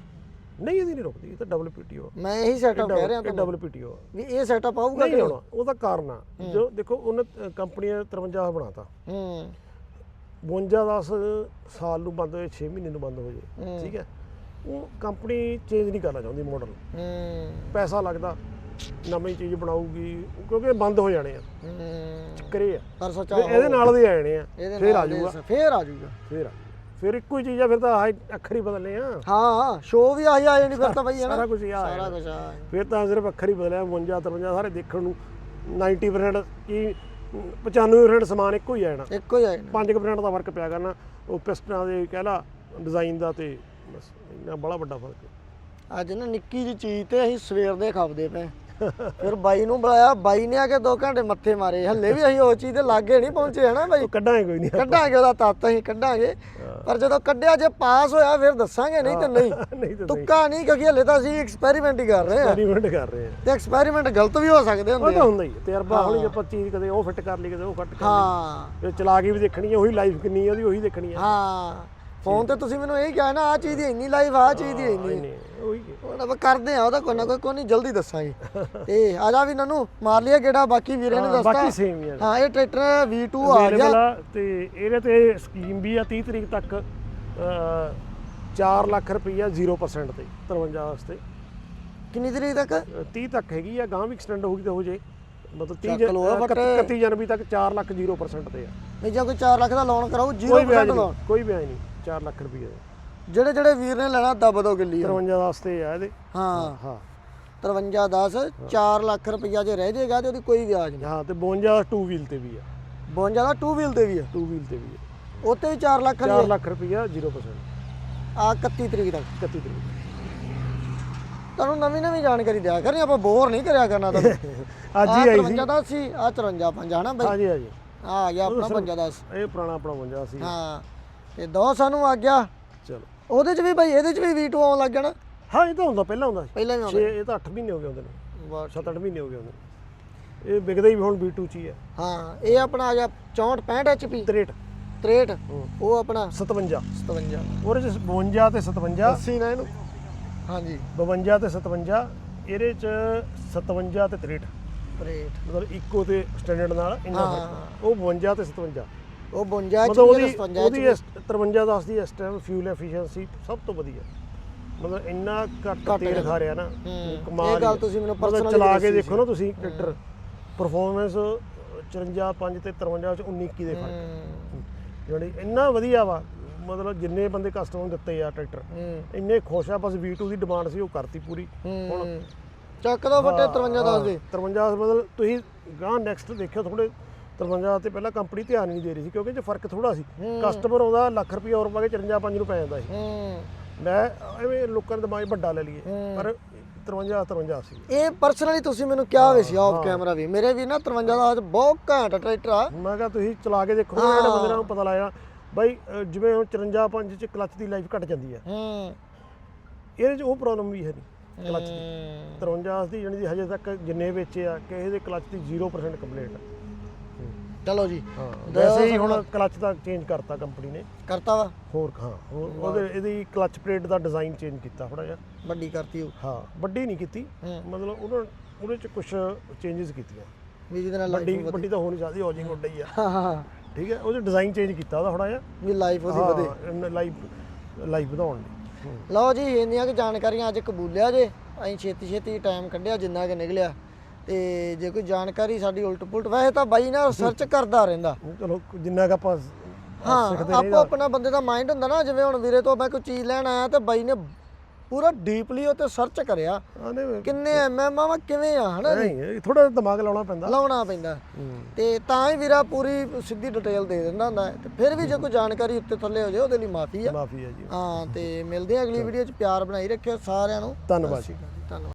ਨਹੀਂ ਇਹਦੀ ਨਹੀਂ ਰੁਕਦੀ ਇਹ ਤਾਂ ਡਬਲ ਪੀਟੀਓ ਮੈਂ ਇਹੀ ਸੈਟਅਪ ਕਹਿ ਰਿਹਾ ਤੁਹਾਨੂੰ ਡਬਲ ਪੀਟੀਓ ਵੀ ਇਹ ਸੈਟਅਪ ਆਊਗਾ ਨਹੀਂ ਕਿ ਉਹਦਾ ਕਾਰਨ ਆ। ਜੋ ਦੇਖੋ ਉਹਨੇ ਅ, ਕੰਪਨੀ ਨੇ 53 ਬਣਾਤਾ। ਹੂੰ। 52 10 ਸਾਲ ਨੂੰ ਬੰਦ ਹੋਏ 6 ਮਹੀਨੇ ਨੂੰ ਬੰਦ ਹੋ। ਜੇ। ਠੀਕ ਹੈ? ਉਹ ਕੰਪਨੀ ਚੇਂਜ ਨਹੀਂ ਕਰਨਾ ਚਾਹੁੰਦੀ ਮਾਡਲ ਹੂੰ। ਪੈਸਾ ਲੱਗਦਾ ਨਵੀਂ ਚੀਜ਼ ਬਣਾਊਗੀ ਕਿਉਂਕਿ ਬੰਦ ਹੋ ਜਾਣੇ ਆ। ਹੂੰ। ਕਰੇ ਆ। ਪਰ ਸੋਚਾ ਇਹਦੇ ਨਾਲ ਦੇ ਆ ਜਾਣੇ ਆ। ਫਿਰ ਆ ਜਾਊਗਾ। ਫੇਰ ਆ ਜਾਊਗਾ। ਫਿਰ ਆ। ਫਿਰ ਇੱਕੋ ਹੀ ਚੀਜ਼ ਆ ਫਿਰ ਤਾਂ ਆਹ ਅੱਖਰ ਹੀ ਬਦਲਨੇ ਆ। ਹਾਂ ਸ਼ੋ ਵੀ ਆਹੀ ਆ ਜਾਣੀ ਫਿਰ ਤਾਂ ਬਈ ਹੈ ਨਾ? ਸਾਰਾ ਕੁਝ ਆ ਸਾਰਾ। ਕੁਝ ਆ ਫਿਰ ਤਾਂ ਸਿਰਫ ਅੱਖਰ ਹੀ ਬਦਲਿਆ 52 53 ਸਾਰੇ ਦੇਖਣ ਨੂੰ 90% ਕੀ 95% ਸਮਾਨ ਇੱਕੋ ਹੀ ਆ ਜਾਣਾ। ਇੱਕੋ ਹੀ ਆ ਜਾਣਾ। 5% ਦਾ ਫ਼ਰਕ ਪਿਆ ਕਰਨਾ ਉਹ ਪਿਸਟਨਾਂ ਦੇ ਕਹਿ ਲਾ ਡਿਜ਼ਾਈਨ ਦਾ ਤੇ ਬਸ ਇੰਨਾ ਬੜਾ ਵੱਡਾ ਫ਼ਰਕ। ਅੱਜ ਨਾ ਨਿੱਕੀ ਜੀ ਚੀਜ਼ ਤੇ ਅਸੀਂ ਸਵੇਰ ਦੇ ਖਾਪਦੇ ਪਏ। ਫਿਰ ਬਾਈ ਨੂੰ ਬੁਲਾਇਆ ਬਾਈ ਨੇ ਆ ਕੇ 2 ਘੰਟੇ ਮੱਥੇ ਮਾਰੇ। ਹੱਲੇ ਵੀ ਅਸੀਂ ਉਹ ਚੀਜ਼ ਦੇ ਲਾਗੇ ਨਹੀਂ ਪਹੁੰਚੇ ਹਨਾ ਬਾਈ? ਕੱਢਾਂਗੇ ਕੋਈ ਨਹੀਂ। ਕੱਢਾਂਗੇ ਉਹਦਾ ਤੱਤ ਅਸੀਂ ਕੱਢਾਂਗੇ। ਪਰ ਜਦੋਂ ਕੱਢਿਆ ਜੇ ਪਾਸ ਹੋਇਆ ਫਿਰ ਦੱਸਾਂਗੇ ਨਹੀਂ ਤੇ ਨਹੀਂ। ਤੁੱਕਾ ਨਹੀਂ ਕਿਉਂਕਿ ਹੱਲੇ ਤਾਂ ਅਸੀਂ ਐਕਸਪੈਰੀਮੈਂਟ ਹੀ ਕਰ ਰਹੇ ਹਾਂ। ਐਕਸਪੈਰੀਮੈਂਟ ਕਰ ਰਹੇ ਆ ਤੇ ਐਕਸਪੈਰੀਮੈਂਟ ਗਲਤ ਵੀ ਹੋ ਸਕਦੇ ਉਹ ਹੁੰਦੇ ਤਾਂ ਆ। ਹੁੰਦਾ ਹੀ ਹੈ। ਤਜਰਬਾ ਹੋਣੀ ਆਪਾਂ ਚੀਜ਼ ਕਦੇ ਉਹ ਫਿੱਟ ਕਰ ਲਈ ਕਦੇ ਉਹ ਫਿੱਟ ਕਰ ਲਈ। ਹਾਂ। ਫਿਰ ਚਲਾ ਕੇ ਵੀ ਦੇਖਣੀ ਹੈ ਉਹੀ ਲਾਈਫ ਕਿੰਨੀ ਹੈ ਉਹਦੀ ਉਹੀ ਦੇਖਣੀ ਹੈ। ਹਾਂ। ਫੋਨ ਤੇ ਤੁਸੀਂ ਮੈਨੂੰ ਇਹ ਕਿਹਾ ਨਾ ਆ ਚੀਜ਼ ਦੀ ਇੰਨੀ ਲਾਈਵ ਆ ਚੀਜ਼ ਦੀ ਇੰਨੀ। ਉਹੀ ਹੁਣ ਆਪਾਂ ਕਰਦੇ ਆ ਉਹਦਾ ਕੋਈ ਨਾ ਕੋਈ ਕੋਈ ਨਹੀਂ ਜਲਦੀ ਦੱਸਾਂਗੇ। ਤੇ ਆ ਜਾ ਵੀ ਨਨੂ ਮਾਰ ਲਿਆ ਗੇੜਾ ਬਾਕੀ ਵੀਰੇ ਨੇ ਦੱਸਤਾ ਬਾਕੀ same ਹੀ ਆ। ਹਾਂ ਇਹ ਟਰੈਕਟਰ V2 ਆ ਗਿਆ ਤੇ ਇਹਦੇ ਤੇ ਸਕੀਮ ਵੀ ਆ 30 ਤਰੀਕ ਤੱਕ ਅ, 4 ਲੱਖ ਰੁਪਈਆ 0% ਤੇ 53 ਵਾਸਤੇ। ਕਿੰਨੀ ਤਰੀਕ ਤੱਕ? ਅ, 30 ਤੱਕ ਹੈਗੀ ਆ ਗਾਂ ਵੀ ਐਕਸਟੈਂਡ ਹੋਊਗੀ ਤਾਂ ਹੋ ਜੇ। ਮਤਲਬ 30 ਚੱਕ ਲਓ, but- 31 ਜਨਵਰੀ ਤੱਕ 4 ਲੱਖ 0% ਤੇ ਆ। ਨਹੀਂ ਜੇ ਕੋਈ 4 ਲੱਖ ਦਾ ਲੋਨ ਵਿਆਜ 0% ਨਹੀਂ ਲੋਨ ਕੋਈ ਵਿਆਜ ਨਹੀਂ। 4 ਲੱਖ ਰੁਪਈਆ ਜਿਹੜੇ ਜਿਹੜੇ ਵੀਰ ਨੇ ਲੈਣਾ ਦੱਬ ਦੋ ਗਿੱਲੀ 53 ਵਾਸਤੇ ਆ ਇਹਦੇ। ਹਾਂ। ਹਾਂ 53 10 4 ਲੱਖ ਰੁਪਈਆ ਜੇ ਰਹਿ ਜਾਏਗਾ ਤੇ ਉਹਦੀ ਕੋਈ ਵਿਆਜ ਨਹੀਂ। ਹਾਂ ਤੇ 52 2 ਵੀਲ ਤੇ ਵੀ ਆ। 52 ਦਾ 2 ਵੀਲ ਤੇ ਵੀ ਆ? 2 ਵੀਲ ਤੇ ਵੀ ਆ। ਉੱਤੇ ਵੀ 4 ਲੱਖ 4 ਲੱਖ ਰੁਪਈਆ 0% ਆ 31 ਤਰੀਕ ਤੱਕ। 31 ਤਰੀਕ ਤੁਹਾਨੂੰ ਨਵੀਂ ਨਵੀਂ ਜਾਣਕਾਰੀ ਦਿਆ ਕਰਨੀ ਆਪਾਂ ਬੋਰ ਨਹੀਂ ਕਰਿਆ ਕਰਨਾ ਤੁਹਾਨੂੰ। ਅੱਜ ਹੀ ਆਈ ਸੀ। 53 ਦਾ ਸੀ ਆ 54 50 ਨਾ ਬਈ। ਹਾਂਜੀ ਹਾਂਜੀ। ਆ ਗਿਆ ਆਪਣਾ 52 ਦਾ ਇਹ ਪੁਰਾਣਾ ਆਪਣਾ 52 ਸੀ। ਹਾਂ। ਤੇ ਦੋ ਸਾਨੂੰ ਆ ਗਿਆ। ਚਲੋ। ਉਹਦੇ ਚ ਵੀ ਬਈ ਇਹਦੇ ਚ ਵੀ V2 ਆਉਣ ਲੱਗ ਜਾਣਾ। ਹਾਂ ਇਹ ਤਾਂ ਹੁੰਦਾ ਪਹਿਲਾਂ ਹੁੰਦਾ ਸੀ। ਪਹਿਲਾਂ ਵੀ ਆਉਂਦਾ। 6 ਇਹ ਤਾਂ 8 ਮਹੀਨੇ ਹੋ ਗਏ ਹੁੰਦੇ ਨੇ। ਵਾਹ। 7-8 ਮਹੀਨੇ ਹੋ ਗਏ ਹੁੰਦੇ ਨੇ। ਇਹ ਵਿਕਦਾ ਹੀ ਹੁਣ B2 ਚ ਹੀ ਹੈ ਹਾਂ ਇਹ ਆਪਣਾ ਆ ਗਿਆ 64 65 HP 63 63 ਉਹ ਆਪਣਾ 57 57 ਉਹਦੇ ਚ 52 ਤੇ 57 80 ਨਾ ਇਹਨੂੰ। ਹਾਂਜੀ। 52 ਤੇ 57 ਇਹਦੇ ਚ 57 ਤੇ 63 63 ਮਤਲਬ ਇੱਕੋ ਤੇ ਸਟੈਂਡਰਡ ਨਾਲ ਇੰਨਾ। ਫ਼ਰਕ। ਉਹ 52 ਤੇ 57 ਉਹ 52 ਮਤਲਬ ਉਹਦੀ ਤੇ 57 ਉਹਦੀ HP 53 10 ਦੀ ਇਸ ਟਾਈਮ ਫਿਊਲ ਐਫੀਸ਼ੀਐਂਸੀ ਸਭ ਤੋਂ ਵਧੀਆ। ਮਤਲਬ ਇੰਨਾ ਘੱਟ ਤੇਲ। ਖਾ ਰਿਹਾ ਨਾ। ਕਮਾਲ ਇਹ ਗੱਲ। ਤੁਸੀਂ ਮੈਨੂੰ personally ਚਲਾ ਕੇ ਦੇਖੋ ਨਾ ਤੁਸੀਂ ਟਰੈਕਟਰ। ਪਰਫਾਰਮੈਂਸ 54 5 ਤੇ 53 ਚ 19 21 ਦੇ ਫ਼ਰਕ। ਜਿਹੜੀ ਇੰਨਾ ਵਧੀਆ ਵਾ ਮਤਲਬ ਜਿੰਨੇ ਬੰਦੇ ਕਸਟਮਰ ਨੂੰ ਦਿੱਤੇ ਆ ਟਰੈਕਟਰ ਇੰਨੇ ਖੁਸ਼ ਆ ਬਸ V2 ਦੀ ਡਿਮਾਂਡ ਸੀ ਉਹ ਕਰਤੀ ਪੂਰੀ। ਹੁਣ ਚੱਕ ਦੋ ਫੱਟੇ 53 ਦੱਸ ਦੇ। 53 ਮਤਲਬ ਤੁਸੀਂ ਗਾਂ ਨੈਕਸਟ ਦੇਖਿਓ ਥੋੜੇ 53 ਤੇ ਪਹਿਲਾਂ ਕੰਪਨੀ ਧਿਆਨ ਨਹੀਂ ਦੇ ਰਹੀ ਸੀ ਕਿਉਂਕਿ ਇਹ ਫ਼ਰਕ ਥੋੜਾ ਸੀ। ਕਸਟਮਰ ਆਉਂਦਾ ਲੱਖ ਰੁਪਏ ਹੋਰ ਪਾ ਕੇ 54 5 ਨੂੰ ਪੈ ਜਾਂਦਾ ਸੀ। ਮੈਂ ਐਵੇਂ ਲੋਕਾਂ ਦੇ ਦਿਮਾਗ ਵੱਡਾ ਲੈ ਲਈਏ ਪਰ 53 53 ਸੀ। ਇਹ ਪਰਸਨਲੀ ਤੁਸੀਂ ਮੈਨੂੰ ਕਿਹਾ ਹੋਵੇ ਸੀ ਆਫ ਕੈਮਰਾ ਵੀ। ਮੇਰੇ ਵੀ ਨਾ 53 ਦਾ ਅੱਜ ਬਹੁਤ ਘੈਂਟ ਟਰੈਕਟਰ ਆ। ਮੈਂ ਕਿਹਾ ਤੁਸੀਂ ਚਲਾ ਕੇ ਦੇਖੋ ਜਿਹੜੇ ਬੰਦੇ ਨੂੰ ਪਤਾ ਲੱਗਦਾ ਬਾਈ ਜਿਵੇਂ ਹੁਣ 54 5 ਚ ਕਲਚ ਦੀ ਲਾਈਫ ਘਟ ਜਾਂਦੀ ਹੈ ਹੂੰ। ਇਹਦੇ ਚ ਉਹ ਪ੍ਰੋਬਲਮ ਵੀ ਹੈ ਨਹੀਂ ਕਲਚ ਦੀ। 53 ਦੀ ਦੀ ਹਜੇ ਤੱਕ ਜਿੰਨੇ ਵੇਚੇ ਆ ਕਿਸੇ ਦੇ ਕਲਚ ਦੀ 0% ਕੰਪਲੇਂਟ ਹੈ ਚਲੋ ਜੀ। ਹਾਂ। ਵੈਸੇ ਹੀ ਹੁਣ ਕਲਚ ਦਾ ਚੇਂਜ ਕਰਤਾ ਕੰਪਨੀ ਨੇ। ਕਰਤਾ ਵਾ? ਹੋਰ ਹਾਂ ਉਹ- ਉਹਦੇ ਇਹਦੀ ਕਲਚ ਪਲੇਟ ਦਾ ਡਿਜ਼ਾਈਨ ਚੇਂਜ ਕੀਤਾ ਥੋੜਾ ਜਿਹਾ। ਵੱਡੀ ਕਰਤੀ ਉਹ। ਹਾਂ ਵੱਡੀ ਨਹੀਂ ਕੀਤੀ। ਮਤਲਬ ਉਹਨਾਂ ਉਹਦੇ ਚ ਕੁਝ ਚੇਂਜਸ ਕੀਤੀਆਂ। ਵੀ ਜਿਹਦੇ ਨਾਲ ਵੱਡੀ ਲਾਈਫ ਵੱਡੀ ਤਾਂ ਹੋ ਨਹੀਂ ਸਕਦੀ ਹੌਜਿੰਗ ਉੱਡਾ ਹੀ ਆ। ਹਾਂ ਹਾਂ ਠੀਕ ਹੈ ਉਹਦੇ ਡਿਜ਼ਾਈਨ ਚੇਂਜ ਕੀਤਾ ਉਹਦਾ ਥੋੜਾ ਜਿਹਾ। ਵੀ ਲਾਈਫ ਉਹਦੀ ਵਧੇ। ਹਾਂ ਲਾਈਵ ਲਾਈਵ ਵਧਾਉਣ ਲਈ। ਲਓ ਜੀ ਇੰਨੀਆਂ ਕਿ ਜਾਣਕਾਰੀਆਂ ਅੱਜ ਕਬੂਲਿਆ ਜੇ। ਅਸੀਂ ਛੇਤੀ ਛੇਤੀ ਟਾਈਮ ਕੱਢਿਆ ਜਿੰਨਾ ਕਿ ਨਿਕਲਿਆ। ਤੇ ਜੇ ਕੋਈ ਜਾਣਕਾਰੀ ਸਾਡੀ ਉਲਟ ਪੁਲਟ ਵੈਸੇ ਤਾਂ ਬਾਈ ਨਾ ਸਰਚ ਕਰਦਾ ਰਹਿੰਦਾ। ਚਲੋ ਜਿੰਨਾ ਕ ਆਪਾਂ ਹਾਂ ਆਪੋ ਆਪਣਾ ਬੰਦੇ ਦਾ ਮਾਈਂਡ ਹੁੰਦਾ ਨਾ ਜਿਵੇਂ ਹੁਣ ਵੀਰੇ ਤੋਂ ਮੈਂ ਕੋਈ ਚੀਜ਼ ਲੈਣ ਆਇਆ ਤੇ ਬਾਈ ਨੇ ਪੂਰਾ ਡੀਪਲੀ ਉਹ ਤੇ ਸਰਚ ਕਰਿਆ ਕਿੰਨੇ ਐਮਐਮ ਆ ਕਿਵੇਂ ਆ ਹਨਾ ਜੀ? ਨਹੀਂ ਥੋੜਾ ਦਿਮਾਗ ਲਾਉਣਾ ਪੈਂਦਾ। ਲਾਉਣਾ ਪੈਂਦਾ। ਤੇ ਤਾਂ ਹੀ ਵੀਰਾ ਪੂਰੀ ਸਿੱਧੀ ਡਿਟੇਲ ਦੇ ਦਿੰਦਾ ਹੁੰਦਾ। ਤੇ ਫਿਰ ਵੀ ਜੇ ਕੋਈ ਜਾਣਕਾਰੀ ਉੱਤੇ ਥੱਲੇ ਹੋ ਜਾਏ ਉਹਦੇ ਲਈ ਮਾਫੀ ਆ। ਮਾਫੀ ਹੈ ਜੀ। ਹਾਂ ਤੇ ਮਿਲਦੇ ਆ ਅਗਲੀ ਵੀਡੀਓ 'ਚ। ਪਿਆਰ ਬਣਾਈ ਰੱਖਿਓ ਸਾਰਿਆਂ ਨੂੰ। ਧੰਨਵਾਦ ਧੰਨਵਾਦ।